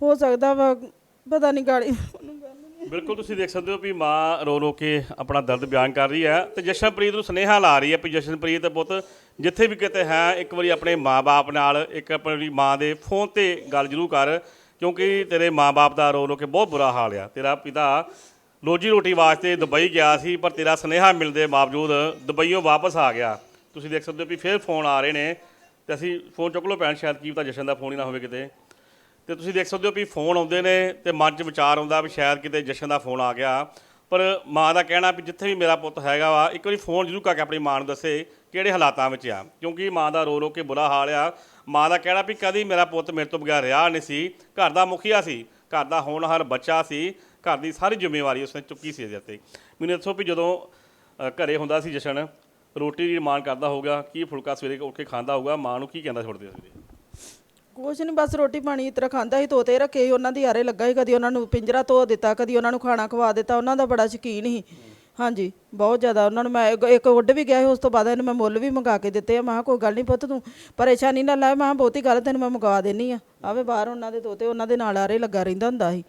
ਹੋ ਸਕਦਾ ਵਾ, ਪਤਾ ਨਹੀਂ ਗਾੜੀ ਮੈਨੂੰ ਗੱਲ ਬਿਲਕੁਲ ਤੁਸੀਂ ਦੇਖ ਸਕਦੇ ਹੋ ਵੀ ਮਾਂ ਰੋ ਰੋ ਕੇ ਆਪਣਾ ਦਰਦ ਬਿਆਨ ਕਰ ਰਹੀ ਹੈ ਤੇ ਜਸ਼ਨਪ੍ਰੀਤ ਨੂੰ ਸੁਨੇਹਾ ਲਾ ਰਹੀ ਹੈ ਵੀ ਜਸ਼ਨਪ੍ਰੀਤ ਪੁੱਤ, ਜਿੱਥੇ ਵੀ ਕਿਤੇ ਹੈ, ਇੱਕ ਵਾਰੀ ਆਪਣੇ ਮਾਪੇ ਨਾਲ, ਇੱਕ ਆਪਣੀ ਮਾਂ ਦੇ ਫੋਨ ਤੇ ਗੱਲ ਜ਼ਰੂਰ ਕਰ, ਕਿਉਂਕਿ ਤੇਰੇ ਮਾਪੇ ਦਾ ਰੋ ਰੋ ਕੇ ਬਹੁਤ ਬੁਰਾ ਹਾਲ ਆ। ਤੇਰਾ ਪਿਤਾ ਰੋਜੀ ਰੋਟੀ ਵਾਸਤੇ ਦੁਬਈ ਗਿਆ ਸੀ, ਪਰ ਤੇਰਾ ਸੁਨੇਹਾ ਮਿਲਣ ਦੇ ਬਾਵਜੂਦ ਦੁਬਈੋਂ ਵਾਪਸ ਆ ਗਿਆ। ਤੁਸੀਂ ਦੇਖ ਸਕਦੇ ਹੋ ਵੀ ਫਿਰ ਫੋਨ ਆ ਰਹੇ ਨੇ ਤੇ ਅਸੀਂ ਫੋਨ ਚੁੱਕ ਲਓ ਪੈਣ ਸ਼ਾਇਦ ਕੀ ਪਤਾ ਜਸ਼ਨ ਦਾ ਫੋਨ ਹੀ ਨਾ ਹੋਵੇ ਕਿਤੇ। ਤੇ ਤੁਸੀਂ ਦੇਖ ਸਕਦੇ ਹੋ ਵੀ ਫੋਨ ਆਉਂਦੇ ਨੇ ਤੇ ਮਨ 'ਚ ਵਿਚਾਰ ਆਉਂਦਾ ਵੀ ਸ਼ਾਇਦ ਕਿਤੇ ਜਸ਼ਨ ਦਾ ਫੋਨ ਆ ਗਿਆ। ਪਰ ਮਾਂ ਦਾ ਕਹਿਣਾ ਵੀ ਜਿੱਥੇ ਵੀ ਮੇਰਾ ਪੁੱਤ ਹੈਗਾ ਵਾ ਇੱਕ ਵਾਰੀ ਫੋਨ ਜ਼ਰੂਰ ਕਰਕੇ ਆਪਣੀ ਮਾਂ ਨੂੰ ਦੱਸੇ ਕਿਹੜੇ ਹਾਲਾਤਾਂ ਵਿੱਚ ਆ। ਕਿਉਂਕਿ ਮਾਂ ਦਾ ਰੋ ਰੋ ਕੇ ਬੁਰਾ ਹਾਲ ਆ। ਮਾਂ ਦਾ ਕਹਿਣਾ ਵੀ ਕਦੀ ਮੇਰਾ ਪੁੱਤ ਮੇਰੇ ਤੋਂ ਬਗੈਰ ਰਿਹਾ ਨਹੀਂ ਸੀ। ਘਰ ਦਾ ਮੁਖੀਆ ਸੀ। ਘਰ ਦਾ ਹੋਣਹਾਰ ਬੱਚਾ ਸੀ। ਘਰ ਦੀ ਸਾਰੀ ਜ਼ਿੰਮੇਵਾਰੀ ਉਸਨੇ ਚੁੱਕੀ ਸੀ ਇਹਦੇ ਉੱਤੇ। ਮੈਨੂੰ ਦੱਸੋ ਵੀ ਜਦੋਂ ਅ, ਘਰੇ ਹੁੰਦਾ ਸੀ ਜਸ਼ਨ ਰੋਟੀ ਦੀ ਮਾਂ ਕਰਦਾ ਹੋਊਗਾ ਕੀ ਫੁਲਕਾ ਸਵੇਰੇ ਉੱਠ ਕੇ ਖਾਂਦਾ ਹੋਊਗਾ ਮਾਂ ਨੂੰ ਕੀ ਕਹਿੰਦਾ ਛੋੜਦੇ ਸਵੇਰੇ ਕੁਛ ਨਹੀਂ ਬਸ ਰੋਟੀ ਪਾਣੀ ਇਸ ਤਰ੍ਹਾਂ ਖਾਂਦਾ ਸੀ ਤੋਤੇ ਰੱਖੇ ਸੀ, ਉਹਨਾਂ ਦੀ ਆਰੇ ਲੱਗਾ ਸੀ, ਕਦੀ ਉਹਨਾਂ ਨੂੰ ਪਿੰਜਰਾ ਧੋ ਦਿੱਤਾ, ਕਦੀ ਉਹਨਾਂ ਨੂੰ ਖਾਣਾ ਖਵਾ ਦਿੱਤਾ, ਉਹਨਾਂ ਦਾ ਬੜਾ ਸ਼ੌਕੀਨ ਸੀ। ਹਾਂਜੀ, ਬਹੁਤ ਜ਼ਿਆਦਾ, ਉਹਨਾਂ ਨੂੰ ਮੈਂ ਇੱਕ- ਇੱਕ ਉੱਡ ਵੀ ਗਿਆ ਸੀ, ਉਸ ਤੋਂ ਬਾਅਦ ਇਹਨੂੰ ਮੈਂ ਮੁੱਲ ਵੀ ਮੰਗਾ ਕੇ ਦਿੱਤੇ ਆ। ਮੈਂ ਕਿਹਾ, ਕੋਈ ਗੱਲ ਨਹੀਂ ਪੁੱਤ ਤੂੰ ਪਰੇਸ਼ਾਨੀ ਨਾ ਲੈ, ਮੈਂ ਕਿਹਾ ਬਹੁਤੀ ਗੱਲ ਤੈਨੂੰ ਮੈਂ ਮੰਗਵਾ ਦੇਣੀ ਆ। ਆਵੇ ਬਾਹਰ ਉਹਨਾਂ ਦੇ ਤੋਤੇ ਉਹਨਾਂ ਦੇ ਨਾਲ ਆਰੇ ਲੱਗਾ ਰਹਿੰਦਾ ਹੁੰਦਾ ਸੀ।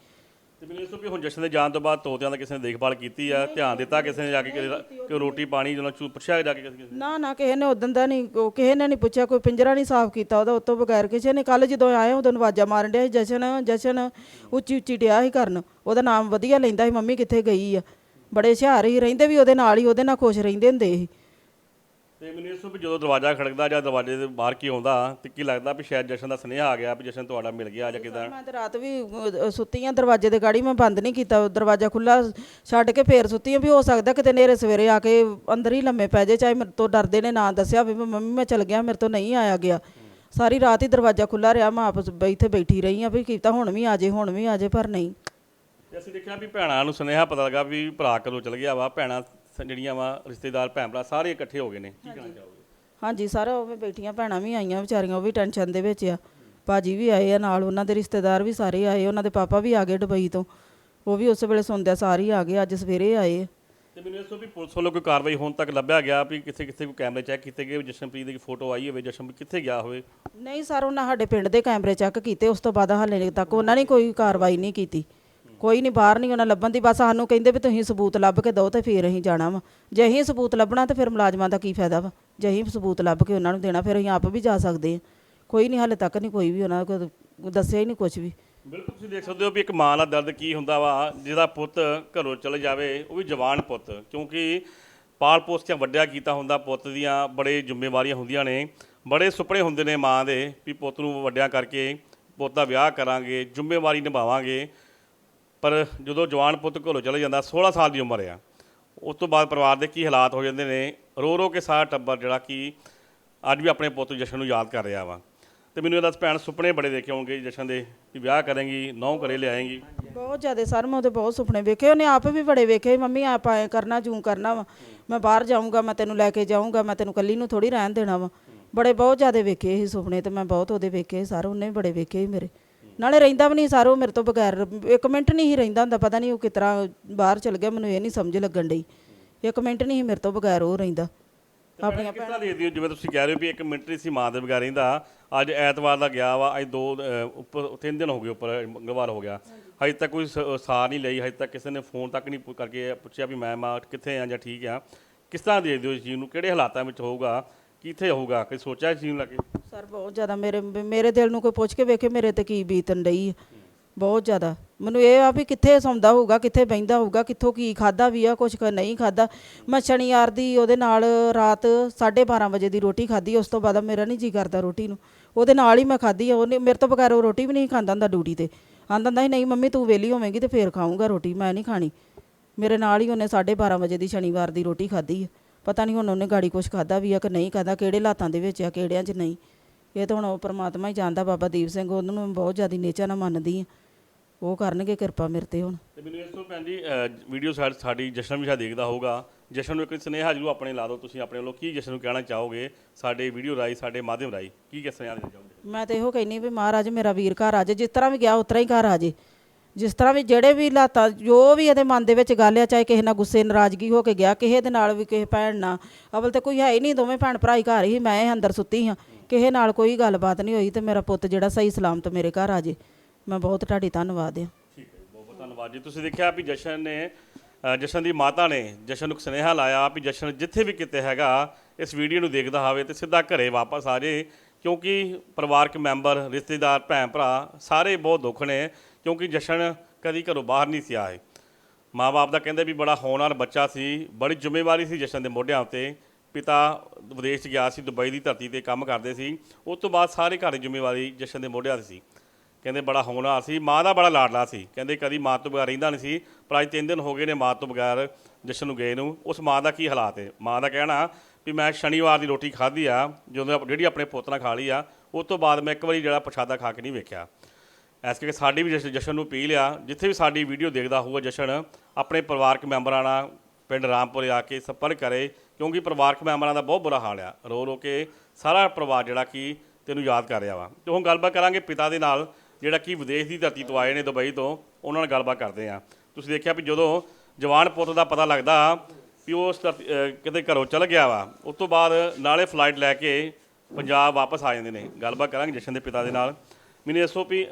ਤੇ ਮੈਨੂੰ ਇਸ ਤੋਂ ਵੀ ਹੁਣ ਜਸ਼ਨ ਦੇ ਜਾਣ ਤੋਂ ਬਾਅਦ ਤੋਤਿਆਂ ਦਾ ਕਿਸੇ ਨੇ ਦੇਖਭਾਲ ਕੀਤੀ ਆ ਧਿਆਨ ਦਿੱਤਾ ਕਿਸੇ ਨੇ ਜਾ ਕੇ ਕਿ- ਕਿ ਰੋਟੀ ਪਾਣੀ ਜਦੋਂ ਚੂ ਪੁੱਛਿਆ ਜਾ ਕੇ ਕਿਸੇ ਨੇ? ਨਾ ਨਾ ਕਿਸੇ ਨੇ ਉਦੋਂ ਦਾ ਨਹੀਂ ਉਹ ਕਿਸੇ ਨੇ ਨਹੀਂ ਪੁੱਛਿਆ ਕੋਈ ਪਿੰਜਰਾ ਨਹੀਂ ਸਾਫ਼ ਕੀਤਾ ਉਹਦਾ ਉਤੋਂ ਬਗੈਰ ਕਿਸੇ ਨੇ। ਕੱਲ ਜਦੋਂ ਆਏ ਉਦੋਂ ਆਵਾਜ਼ਾਂ ਮਾਰਨ ਡਿਆ ਸੀ ਜਸ਼ਨ ਜਸ਼ਨ ਉੱਚੀ ਉੱਚੀ ਡਿਆ ਸੀ ਕਰਨ ਉਹਦਾ ਨਾਮ ਵਧੀਆ ਲੈਂਦਾ ਸੀ ਮੰਮੀ ਕਿੱਥੇ ਗਈ ਆ? ਬੜੇ ਹੁਸ਼ਿਆਰ ਹੀ ਰਹਿੰਦੇ ਵੀ ਉਹਦੇ ਨਾਲ ਹੀ ਉਹਦੇ ਨਾਲ ਖੁਸ਼ ਰਹਿੰਦੇ ਹੁੰਦੇ ਸੀ। ਤੇ ਮੈਨੂੰ ਇਸ ਤੋਂ ਵੀ ਜਦੋਂ ਦਰਵਾਜ਼ਾ ਖੜਕਦਾ ਜਾਂ ਦਰਵਾਜ਼ੇ ਦੇ ਬਾਹਰ ਕੀ ਆਉਂਦਾ ਤੇ ਕੀ ਲੱਗਦਾ ਵੀ ਸ਼ਾਇਦ ਜਸ਼ਨ ਦਾ ਸੁਨੇਹਾ ਆ ਗਿਆ ਵੀ ਜਸ਼ਨ ਤੁਹਾਡਾ ਮਿਲ ਗਿਆ ਜਾਂ ਕਿਦਾਂ? ਮੈਂ ਤੇ ਰਾਤ ਵੀ ਅਹ, ਸੁੱਤੀ ਆ ਦਰਵਾਜ਼ੇ ਦੇ ਗਾੜੀ ਮੈਂ ਬੰਦ ਨਹੀਂ ਕੀਤਾ। ਦਰਵਾਜ਼ਾ ਖੁੱਲਾ ਛੱਡ ਕੇ ਫੇਰ ਸੁੱਤੀ ਆ ਵੀ ਹੋ ਸਕਦਾ ਕਿਤੇ ਨੇਰੇ ਸਵੇਰੇ ਆ ਕੇ ਅੰਦਰ ਹੀ ਲੰਮੇ ਪੈ ਜੇ ਚਾਹੇ ਮੇਰੇ ਤੋਂ ਡਰਦੇ ਨੇ ਨਾ ਦੱਸਿਆ ਵੀ ਮੰਮੀ ਮੈਂ ਚਲ ਗਿਆ ਮੇਰੇ ਤੋਂ ਨਹੀਂ ਆਇਆ ਗਿਆ। ਸਾਰੀ ਰਾਤ ਹੀ ਦਰਵਾਜ਼ਾ ਖੁੱਲਾ ਰਿਹਾ ਮੈਂ ਆਪਸ ਇੱਥੇ ਬੈਠੀ ਰਹੀ ਆ ਵੀ ਕੀਤਾ ਹੁਣ ਵੀ ਆ ਜੇ ਹੁਣ ਵੀ ਆ ਜੇ ਪਰ ਨਹੀਂ। ਤੇ ਅਸੀਂ ਦੇਖਿਆ ਵੀ ਭੈਣਾਂ ਨੂੰ ਸੁਨੇਹਾ ਪਤਾ ਲੱਗਾ ਵੀ ਭਰਾ ਕਦੋਂ ਚਲ ਗਿਆ ਵਾ ਭੈਣਾਂ ਜਿਹੜੀਆਂ ਵਾ ਰਿਸ਼ਤੇਦਾਰ ਭੈਣ ਭਰਾ ਸਾਰੇ ਇਕੱਠੇ ਹੋ ਗਏ ਨੇ। ਕੀ ਕਹਿਣਾ ਚਾਹੋਗੇ? ਹਾਂਜੀ ਸਾਰਾ ਉਹ ਵੀ ਬੈਠੀਆਂ ਭੈਣਾਂ ਵੀ ਆਈਆਂ ਵਿਚਾਰੀਆਂ ਉਹ ਵੀ ਟੈਨਸ਼ਨ ਦੇ ਵਿੱਚ ਆ। ਭਾਜੀ ਵੀ ਆਏ ਆ ਨਾਲ ਉਹਨਾਂ ਦੇ ਰਿਸ਼ਤੇਦਾਰ ਵੀ ਸਾਰੇ ਆਏ ਉਹਨਾਂ ਦੇ ਪਾਪਾ ਵੀ ਆ ਗਏ ਦੁਬਈ ਤੋਂ। ਉਹ ਵੀ ਉਸ ਵੇਲੇ ਸੁਣਦਿਆਂ ਸਾਰੇ ਹੀ ਆ ਗਏ ਅੱਜ ਸਵੇਰੇ ਆਏ ਤੇ ਮੈਨੂੰ ਇਸ ਤੋਂ ਵੀ ਪੁਲਿਸ ਵੱਲੋਂ ਕੋਈ ਕਾਰਵਾਈ ਹੁਣ ਤੱਕ ਲੱਭਿਆ ਗਿਆ ਵੀ ਕਿੱਥੇ ਕਿੱਥੇ ਕੋਈ ਕੈਮਰੇ ਚੈੱਕ ਕੀਤੇ ਗਏ ਜਸ਼ਨਪ੍ਰੀਤ ਦੀ ਫੋਟੋ ਆਈ ਹੋਵੇ ਜਸ਼ਨਪ੍ਰੀਤ ਕਿੱਥੇ ਗਿਆ ਹੋਵੇ? ਨਹੀਂ ਸਰ ਉਹਨਾਂ ਸਾਡੇ ਪਿੰਡ ਦੇ ਕੈਮਰੇ ਚੈੱਕ ਕੀਤੇ ਉਸ ਤੋਂ ਬਾਅਦ ਹਾਲੇ ਤੱਕ ਉਹਨਾਂ ਨੇ ਕੋਈ ਕਾਰਵਾਈ ਨਹੀਂ ਕੀਤੀ। ਕੋਈ ਨਹੀਂ, ਬਾਹਰ ਨਹੀਂ ਉਹਨਾਂ ਲੱਭਣ ਦੀ, ਬਸ ਸਾਨੂੰ ਕਹਿੰਦੇ ਵੀ ਤੁਸੀਂ ਸਬੂਤ ਲੱਭ ਕੇ ਦਿਓ ਤੇ ਫਿਰ ਅਸੀਂ ਜਾਣਾ ਵਾ। ਜੇ ਅਸੀਂ ਸਬੂਤ ਲੱਭਣਾ ਤੇ ਫਿਰ ਮੁਲਾਜ਼ਮਾਂ ਦਾ ਕੀ ਫਾਇਦਾ ਵਾ? ਜੇ ਅਸੀਂ ਸਬੂਤ ਲੱਭ ਕੇ ਉਹਨਾਂ ਨੂੰ ਦੇਣਾ, ਫਿਰ ਅਸੀਂ ਆਪ ਵੀ ਜਾ ਸਕਦੇ ਹਾਂ। ਕੋਈ ਨਹੀਂ, ਹਾਲੇ ਤੱਕ ਨਹੀਂ ਕੋਈ ਵੀ ਉਹਨਾਂ ਕੋਲ ਦੱਸਿਆ ਹੀ ਨਹੀਂ ਕੁਝ ਵੀ। ਬਿਲਕੁਲ, ਤੁਸੀਂ ਦੇਖ ਸਕਦੇ ਹੋ ਵੀ ਇੱਕ ਮਾਂ ਦਾ ਦਰਦ ਕੀ ਹੁੰਦਾ ਵਾ, ਜਿਹਦਾ ਪੁੱਤ ਘਰੋਂ ਚਲੇ ਜਾਵੇ, ਉਹ ਵੀ ਜਵਾਨ ਪੁੱਤ। ਕਿਉਂਕਿ ਪਾਲ ਪੋਸ ਕੇ ਵੱਡਿਆ ਕੀਤਾ ਹੁੰਦਾ, ਪੁੱਤ ਦੀਆਂ ਬੜੇ ਜ਼ਿੰਮੇਵਾਰੀਆਂ ਹੁੰਦੀਆਂ ਨੇ। ਬੜੇ ਸੁਪਨੇ ਹੁੰਦੇ ਨੇ ਮਾਂ ਦੇ, ਵੀ ਪੁੱਤ ਨੂੰ ਵੱਡਿਆ ਕਰਕੇ ਪੁੱਤ ਦਾ ਵਿਆਹ ਕਰਾਂਗੇ, ਜ਼ਿੰਮੇਵਾਰੀ ਨਿਭਾਵਾਂਗੇ। ਪਰ ਜਦੋਂ ਜਵਾਨ ਪੁੱਤ ਘਰੋਂ ਚਲੇ ਜਾਂਦਾ 16 ਸਾਲ ਦੀ ਉਮਰ ਆ, ਉਸ ਤੋਂ ਬਾਅਦ ਪਰਿਵਾਰ ਦੇ ਕੀ ਹਾਲਾਤ ਹੋ ਜਾਂਦੇ ਨੇ? ਰੋ ਰੋ ਕੇ ਸਾਰਾ ਟੱਬਰ ਜਿਹੜਾ ਕਿ ਅੱਜ ਵੀ ਆਪਣੇ ਪੁੱਤ ਜਸ਼ਨ ਨੂੰ ਯਾਦ ਕਰ ਰਿਹਾ ਵਾ। ਤੇ ਮੈਨੂੰ ਇਹਦਾ ਭੈਣ ਸੁਪਨੇ ਬੜੇ ਦੇਖੇ ਹੋਣਗੇ ਜਸ਼ਨ ਦੇ, ਵੀ ਵਿਆਹ ਕਰੇਂਗੀ ਨੌ ਘਰੇ ਲਿਆਏਗੀ। ਬਹੁਤ ਜ਼ਿਆਦਾ ਸਰ, ਮੈਂ ਉਹਦੇ ਬਹੁਤ ਸੁਪਨੇ ਵੇਖੇ, ਉਹਨੇ ਆਪ ਵੀ ਬੜੇ ਵੇਖੇ, ਮੰਮੀ ਆਪ ਐ ਕਰਨਾ, ਜੂੰ ਕਰਨਾ ਵਾ। ਮੈਂ ਬਾਹਰ ਜਾਊਂਗਾ, ਮੈਂ ਤੈਨੂੰ ਲੈ ਕੇ ਜਾਊਂਗਾ, ਮੈਂ ਤੈਨੂੰ ਕੱਲੀ ਨੂੰ ਥੋੜੀ ਰਹਿਣ ਦੇਣਾ ਵਾ। ਬੜੇ ਬਹੁਤ ਜ਼ਿਆਦਾ ਵੇਖੇ ਸੀ ਸੁਪਨੇ ਤੇ ਮੈਂ ਬਹੁਤ ਉਹਦੇ ਵੇਖੇ, ਸਰ, ਉਹਨੇ ਵੀ ਬੜੇ ਵੇਖੇ ਸੀ ਮੇਰੇ। ਨਾਲੇ ਰਹਿੰਦਾ ਵੀ ਨਹੀਂ ਸਰ ਮੇਰੇ ਤੋਂ ਬਗੈਰ ਇੱਕ ਮਿੰਟ ਨਹੀਂ ਸੀ ਰਹਿੰਦਾ ਹੁੰਦਾ ਪਤਾ ਨਹੀਂ ਉਹ ਕਿਸ ਤਰ੍ਹਾਂ ਬਾਹਰ ਚਲ ਗਿਆ ਮੈਨੂੰ ਇਹ ਨਹੀਂ ਸਮਝ ਲੱਗਣ ਡਈ। ਇੱਕ ਮਿੰਟ ਨਹੀਂ ਸੀ ਮੇਰੇ ਤੋਂ ਬਗੈਰ ਉਹ ਰਹਿੰਦਾ। ਆਪਣੀਆਂ ਤਰ੍ਹਾਂ ਦੇਖਦੇ ਹੋ? ਜਿਵੇਂ ਤੁਸੀਂ ਕਹਿ ਰਹੇ ਹੋ ਵੀ ਇੱਕ ਮਿੰਟ ਸੀ ਮਾਂ ਦੇ ਬਗੈਰ ਰਹਿੰਦਾ। ਅੱਜ ਐਤਵਾਰ ਦਾ ਗਿਆ ਵਾ ਅੱਜ ਦੋ ਉੱਪਰ ਤਿੰਨ ਦਿਨ ਹੋ ਗਏ ਉੱਪਰ ਮੰਗਲਵਾਰ ਹੋ ਗਿਆ। ਹਜੇ ਤੱਕ ਕੋਈ ਸਾਰ ਨਹੀਂ ਲਈ ਹਜੇ ਤੱਕ ਕਿਸੇ ਨੇ ਫੋਨ ਤੱਕ ਨਹੀਂ ਕਰਕੇ ਪੁੱਛਿਆ ਵੀ ਮੈਂ ਮਾਂ ਕਿੱਥੇ ਆ ਜਾਂ ਠੀਕ ਆ। ਕਿਸ ਤਰ੍ਹਾਂ ਦੇਖਦੇ ਹੋ ਇਸ ਚੀਜ਼ ਨੂੰ? ਕਿਹੜੇ ਹਾਲਾਤਾਂ ਵਿੱਚ ਹੋਊਗਾ? ਕਿੱਥੇ ਹੋਊਗਾ? ਕੋਈ ਸੋਚਿਆ ਇਸ ਨੂੰ ਲੈ ਸਰ, ਬਹੁਤ ਜ਼ਿਆਦਾ ਮੇਰੇ ਮੇਰੇ ਦਿਲ ਨੂੰ ਕੋਈ ਪੁੱਛ ਕੇ ਵੇਖੇ ਮੇਰੇ ਤੇ ਕੀ ਬੀਤਣ ਡਈ ਹੈ ਬਹੁਤ ਜ਼ਿਆਦਾ। ਮੈਨੂੰ ਇਹ ਆ ਵੀ ਕਿੱਥੇ ਸੌਂਦਾ ਹੋਊਗਾ, ਕਿੱਥੇ ਬਹਿੰਦਾ ਹੋਊਗਾ, ਕਿੱਥੋਂ ਕੀ ਖਾਦਾ ਵੀ ਆ ਕੁਝ ਨਹੀਂ ਖਾਦਾ ਮੈਂ ਸ਼ਨੀਵਾਰ ਦੀ ਉਹਦੇ ਨਾਲ ਰਾਤ 12:30 ਵਜੇ ਦੀ ਰੋਟੀ ਖਾਧੀ, ਉਸ ਤੋਂ ਬਾਅਦ ਮੇਰਾ ਨਹੀਂ ਜੀ ਕਰਦਾ ਰੋਟੀ ਨੂੰ। ਉਹਦੇ ਨਾਲ ਹੀ ਮੈਂ ਖਾਧੀ ਆ, ਉਹਨੇ ਮੇਰੇ ਤੋਂ ਬਗੈਰ ਉਹ ਰੋਟੀ ਵੀ ਨਹੀਂ ਖਾਂਦਾ ਹੁੰਦਾ ਡਿਊਟੀ ਤੇ। ਆਂਦਾ ਹੁੰਦਾ ਸੀ, ਨਹੀਂ ਮੰਮੀ, ਤੂੰ ਵੇਲੀ ਹੋਵੇਂਗੀ ਤੇ ਫੇਰ ਖਾਊਂਗਾ ਰੋਟੀ, ਮੈਂ ਨਹੀਂ ਖਾਣੀ। ਮੇਰੇ ਨਾਲ ਹੀ ਉਹਨੇ 12:30 ਵਜੇ ਦੀ ਸ਼ਨੀਵਾਰ ਦੀ ਰੋਟੀ ਖਾਧੀ ਆ। ਪਤਾ ਨਹੀਂ ਹੁਣ ਉਹਨੇ ਗਾੜੀ ਕੁਝ ਖਾਦਾ ਵੀ ਆ ਕਿ ਨਹੀਂ ਖਾਦਾ ਕਿਹੜੇ ਹਾਲਾਤਾਂ ਦੇ ਵਿੱਚ ਆ ਕਿਹੜਿਆਂ 'ਚ ਨਹੀਂ। ਇਹ ਤਾਂ ਹੁਣ ਉਹ ਪ੍ਰਮਾਤਮਾ ਹੀ ਜਾਣਦਾ ਬਾਬਾ ਦੀਪ ਸਿੰਘ ਉਹਨਾਂ ਨੂੰ ਮੈਂ ਬਹੁਤ ਜ਼ਿਆਦਾ ਨੇਚਾ ਨਾਲ ਮੰਨਦੀ ਆ। ਉਹ ਕਰਨਗੇ ਕਿਰਪਾ ਮੇਰੇ ਤੇ ਹੁਣ। ਤੇ ਮੈਨੂੰ ਇਸ ਤੋਂ ਜੀ ਵੀਡੀਓ ਸਾਡੀ ਜਸ਼ਨ ਵੀ ਸ਼ਾਇਦ ਦੇਖਦਾ ਹੋਊਗਾ। ਜਸ਼ਨ ਨੂੰ ਇੱਕ ਸੁਨੇਹਾ ਜਰੂਰ ਆਪਣੇ ਲਾ ਦਿਓ ਤੁਸੀਂ ਆਪਣੇ ਵੱਲੋਂ ਕੀ ਜਸ਼ਨ ਨੂੰ ਕਹਿਣਾ ਚਾਹੋਗੇ ਸਾਡੇ ਵੀਡੀਓ ਰਾਈ ਸਾਡੇ ਮਾਧਿਅਮ ਰਾਈ ਕੀ ਕਹਿ ਸੁਨੇਹਾ ਦੇਣਾ ਚਾਹੋਗੇ? ਮੈਂ ਤਾਂ ਇਹੋ ਕਹਿੰਨੀ ਵੀ ਮਹਾਰਾਜ ਮੇਰਾ ਵੀਰ ਘਰ ਆ ਜੇ ਜਿਸ ਤਰ੍ਹਾਂ ਵੀ ਗਿਆ ਉਸ ਤਰ੍ਹਾਂ ਹੀ ਘਰ ਆ ਜੇ ਜਿਸ ਤਰ੍ਹਾਂ ਵੀ ਜਿਹੜੇ ਵੀ ਹਾਲਾਤਾਂ ਜੋ ਵੀ ਇਹਦੇ ਮਨ ਦੇ ਵਿੱਚ ਗੱਲ ਆ, ਚਾਹੇ ਕਿਸੇ ਨਾਲ ਗੁੱਸੇ, ਨਾਰਾਜ਼ਗੀ ਹੋ ਕੇ ਗਿਆ, ਕਿਸੇ ਦੇ ਨਾਲ ਵੀ ਕਿਸੇ ਭੈਣ ਨਾਲ, ਅਵਲ ਤੇ ਕੋਈ ਹੈ ਹੀ ਨਹੀਂ, ਦੋਵੇਂ ਭੈਣ ਭਰਾ ਹੀ ਘਰ ਹੀ, ਮੈਂ ਅੰਦਰ ਸੁੱਤੀ ਹਾਂ। ਕਿਸੇ ਨਾਲ ਕੋਈ ਗੱਲਬਾਤ ਨਹੀਂ ਹੋਈ ਤੇ ਮੇਰਾ ਪੁੱਤ ਜਿਹੜਾ ਸਹੀ ਸਲਾਮਤ ਮੇਰੇ ਘਰ ਆ ਜੇ। ਮੈਂ ਬਹੁਤ ਤੁਹਾਡੀ ਧੰਨਵਾਦ ਆ। ਠੀਕ ਹੈ ਬਹੁਤ ਬਹੁਤ ਧੰਨਵਾਦ ਜੀ। ਤੁਸੀਂ ਦੇਖਿਆ ਵੀ ਜਸ਼ਨ ਨੇ ਜਸ਼ਨ ਦੀ ਮਾਤਾ ਨੇ ਜਸ਼ਨ ਨੂੰ ਸੁਨੇਹਾ ਲਾਇਆ ਵੀ ਜਸ਼ਨ ਜਿੱਥੇ ਵੀ ਕਿਤੇ ਹੈਗਾ, ਇਸ ਵੀਡੀਓ ਨੂੰ ਦੇਖਦਾ ਹੋਵੇ ਤੇ ਸਿੱਧਾ ਘਰੇ ਵਾਪਸ ਆ ਜੇ, ਕਿਉਂਕਿ ਪਰਿਵਾਰਕ ਮੈਂਬਰ, ਰਿਸ਼ਤੇਦਾਰ, ਭੈਣ ਭਰਾ ਸਾਰੇ ਬਹੁਤ ਦੁੱਖ ਨੇ। ਕਿਉਂਕਿ ਜਸ਼ਨ ਕਦੀ ਘਰੋਂ ਬਾਹਰ ਨਹੀਂ ਸੀ ਆਏ। ਮਾਂ-ਬਾਪ ਦਾ ਕਹਿੰਦੇ ਵੀ ਬੜਾ ਹੋਣਹਾਰ ਬੱਚਾ ਸੀ, ਬੜੀ ਜ਼ਿੰਮੇਵਾਰੀ ਸੀ ਜਸ਼ਨ ਦੇ ਮੋਢਿਆਂ ਉੱਤੇ। ਪਿਤਾ ਵਿਦੇਸ਼ 'ਚ ਗਿਆ ਸੀ, ਦੁਬਈ ਦੀ ਧਰਤੀ ਤੇ ਕੰਮ ਕਰਦੇ ਸੀ। ਉਸ ਤੋਂ ਬਾਅਦ ਸਾਰੇ ਘਰ ਦੀ ਜ਼ਿੰਮੇਵਾਰੀ ਜਸ਼ਨ ਦੇ ਮੋਢਿਆਂ ਤੇ ਸੀ। ਕਹਿੰਦੇ ਬੜਾ ਹੋਣਹਾਰ ਸੀ। ਮਾਂ ਦਾ ਬੜਾ ਲਾਡਲਾ ਸੀ। ਕਹਿੰਦੇ ਕਦੀ ਮਾਂ ਤੋਂ ਬਗੈਰ ਰਹਿੰਦਾ ਨਹੀਂ ਸੀ, ਪਰ ਅੱਜ ਤਿੰਨ ਦਿਨ ਹੋ ਗਏ ਨੇ ਮਾਂ ਤੋਂ ਬਗੈਰ ਜਸ਼ਨ ਨੂੰ ਗਏ ਨੂੰ। ਉਸ ਮਾਂ ਦਾ ਕੀ ਹਾਲਾਤ ਹੈ? ਮਾਂ ਦਾ ਕਹਿਣਾ ਵੀ ਮੈਂ ਸ਼ਨੀਵਾਰ ਦੀ ਰੋਟੀ ਖਾਧੀ ਆ, ਜਦੋਂ ਆਪ- ਜਿਹੜੀ ਆਪਣੇ ਪੁੱਤ ਨਾਲ ਖਾ ਲਈ ਆ, ਉਸ ਤੋਂ ਬਾਅਦ ਮੈਂ ਇੱਕ ਵਾਰੀ ਜਿਹੜਾ ਪ੍ਰਸ਼ਾਦਾ ਖਾ ਕੇ ਨਹੀਂ ਵੇਖਿਆ। ਐਸ ਕਰਕੇ ਸਾਡੀ ਵੀ ਜਸ਼ਨ- ਜਸ਼ਨ ਨੂੰ ਅਪੀਲ ਆ, ਜਿੱਥੇ ਵੀ ਸਾਡੀ ਵੀਡੀਓ ਦੇਖਦਾ ਹੋਊਗਾ ਜਸ਼ਨ, ਆਪਣੇ ਪਰਿਵਾਰਕ ਮੈਂਬਰਾਂ ਨਾਲ ਪਿੰਡ ਰਾਮਪੁਰੇ ਆ ਕੇ ਸੰਪਰਕ ਕਰੇ, ਕਿਉਂਕਿ ਪਰਿਵਾਰਕ ਮੈਂਬਰਾਂ ਦਾ ਬਹੁਤ ਬੁਰਾ ਹਾਲ ਆ। ਰੋ ਰੋ ਕੇ ਸਾਰਾ ਪਰਿਵਾਰ ਜਿਹੜਾ ਕਿ ਤੈਨੂੰ ਯਾਦ ਕਰ ਰਿਹਾ ਵਾ। ਤੇ ਹੁਣ ਗੱਲਬਾਤ ਕਰਾਂਗੇ ਪਿਤਾ ਦੇ ਨਾਲ, ਜਿਹੜਾ ਕਿ ਵਿਦੇਸ਼ ਦੀ ਧਰਤੀ ਤੋਂ ਆਏ ਨੇ ਦੁਬਈ ਤੋਂ, ਉਹਨਾਂ ਨਾਲ ਗੱਲਬਾਤ ਕਰਦੇ ਆ। ਤੁਸੀਂ ਦੇਖਿਆ ਵੀ ਜਦੋਂ ਜਵਾਨ ਪੁੱਤ ਦਾ ਪਤਾ ਲੱਗਦਾ ਵੀ ਉਹ ਉਸ ਧਰਤੀ- ਕਿਤੇ ਘਰੋਂ ਚਲ ਗਿਆ ਵਾ, ਉਸ ਤੋਂ ਬਾਅਦ ਨਾਲੇ ਫਲਾਈਟ ਲੈ ਕੇ ਪੰਜਾਬ ਵਾਪਸ ਆ ਜਾਂਦੇ ਨੇ। ਗੱਲਬਾਤ ਕਰਾਂਗੇ ਜਸ਼ਨ ਦੇ ਪਿਤਾ ਦੇ ਨਾਲ। ਮੈਨੂੰ ਦੱਸੋ ਵੀ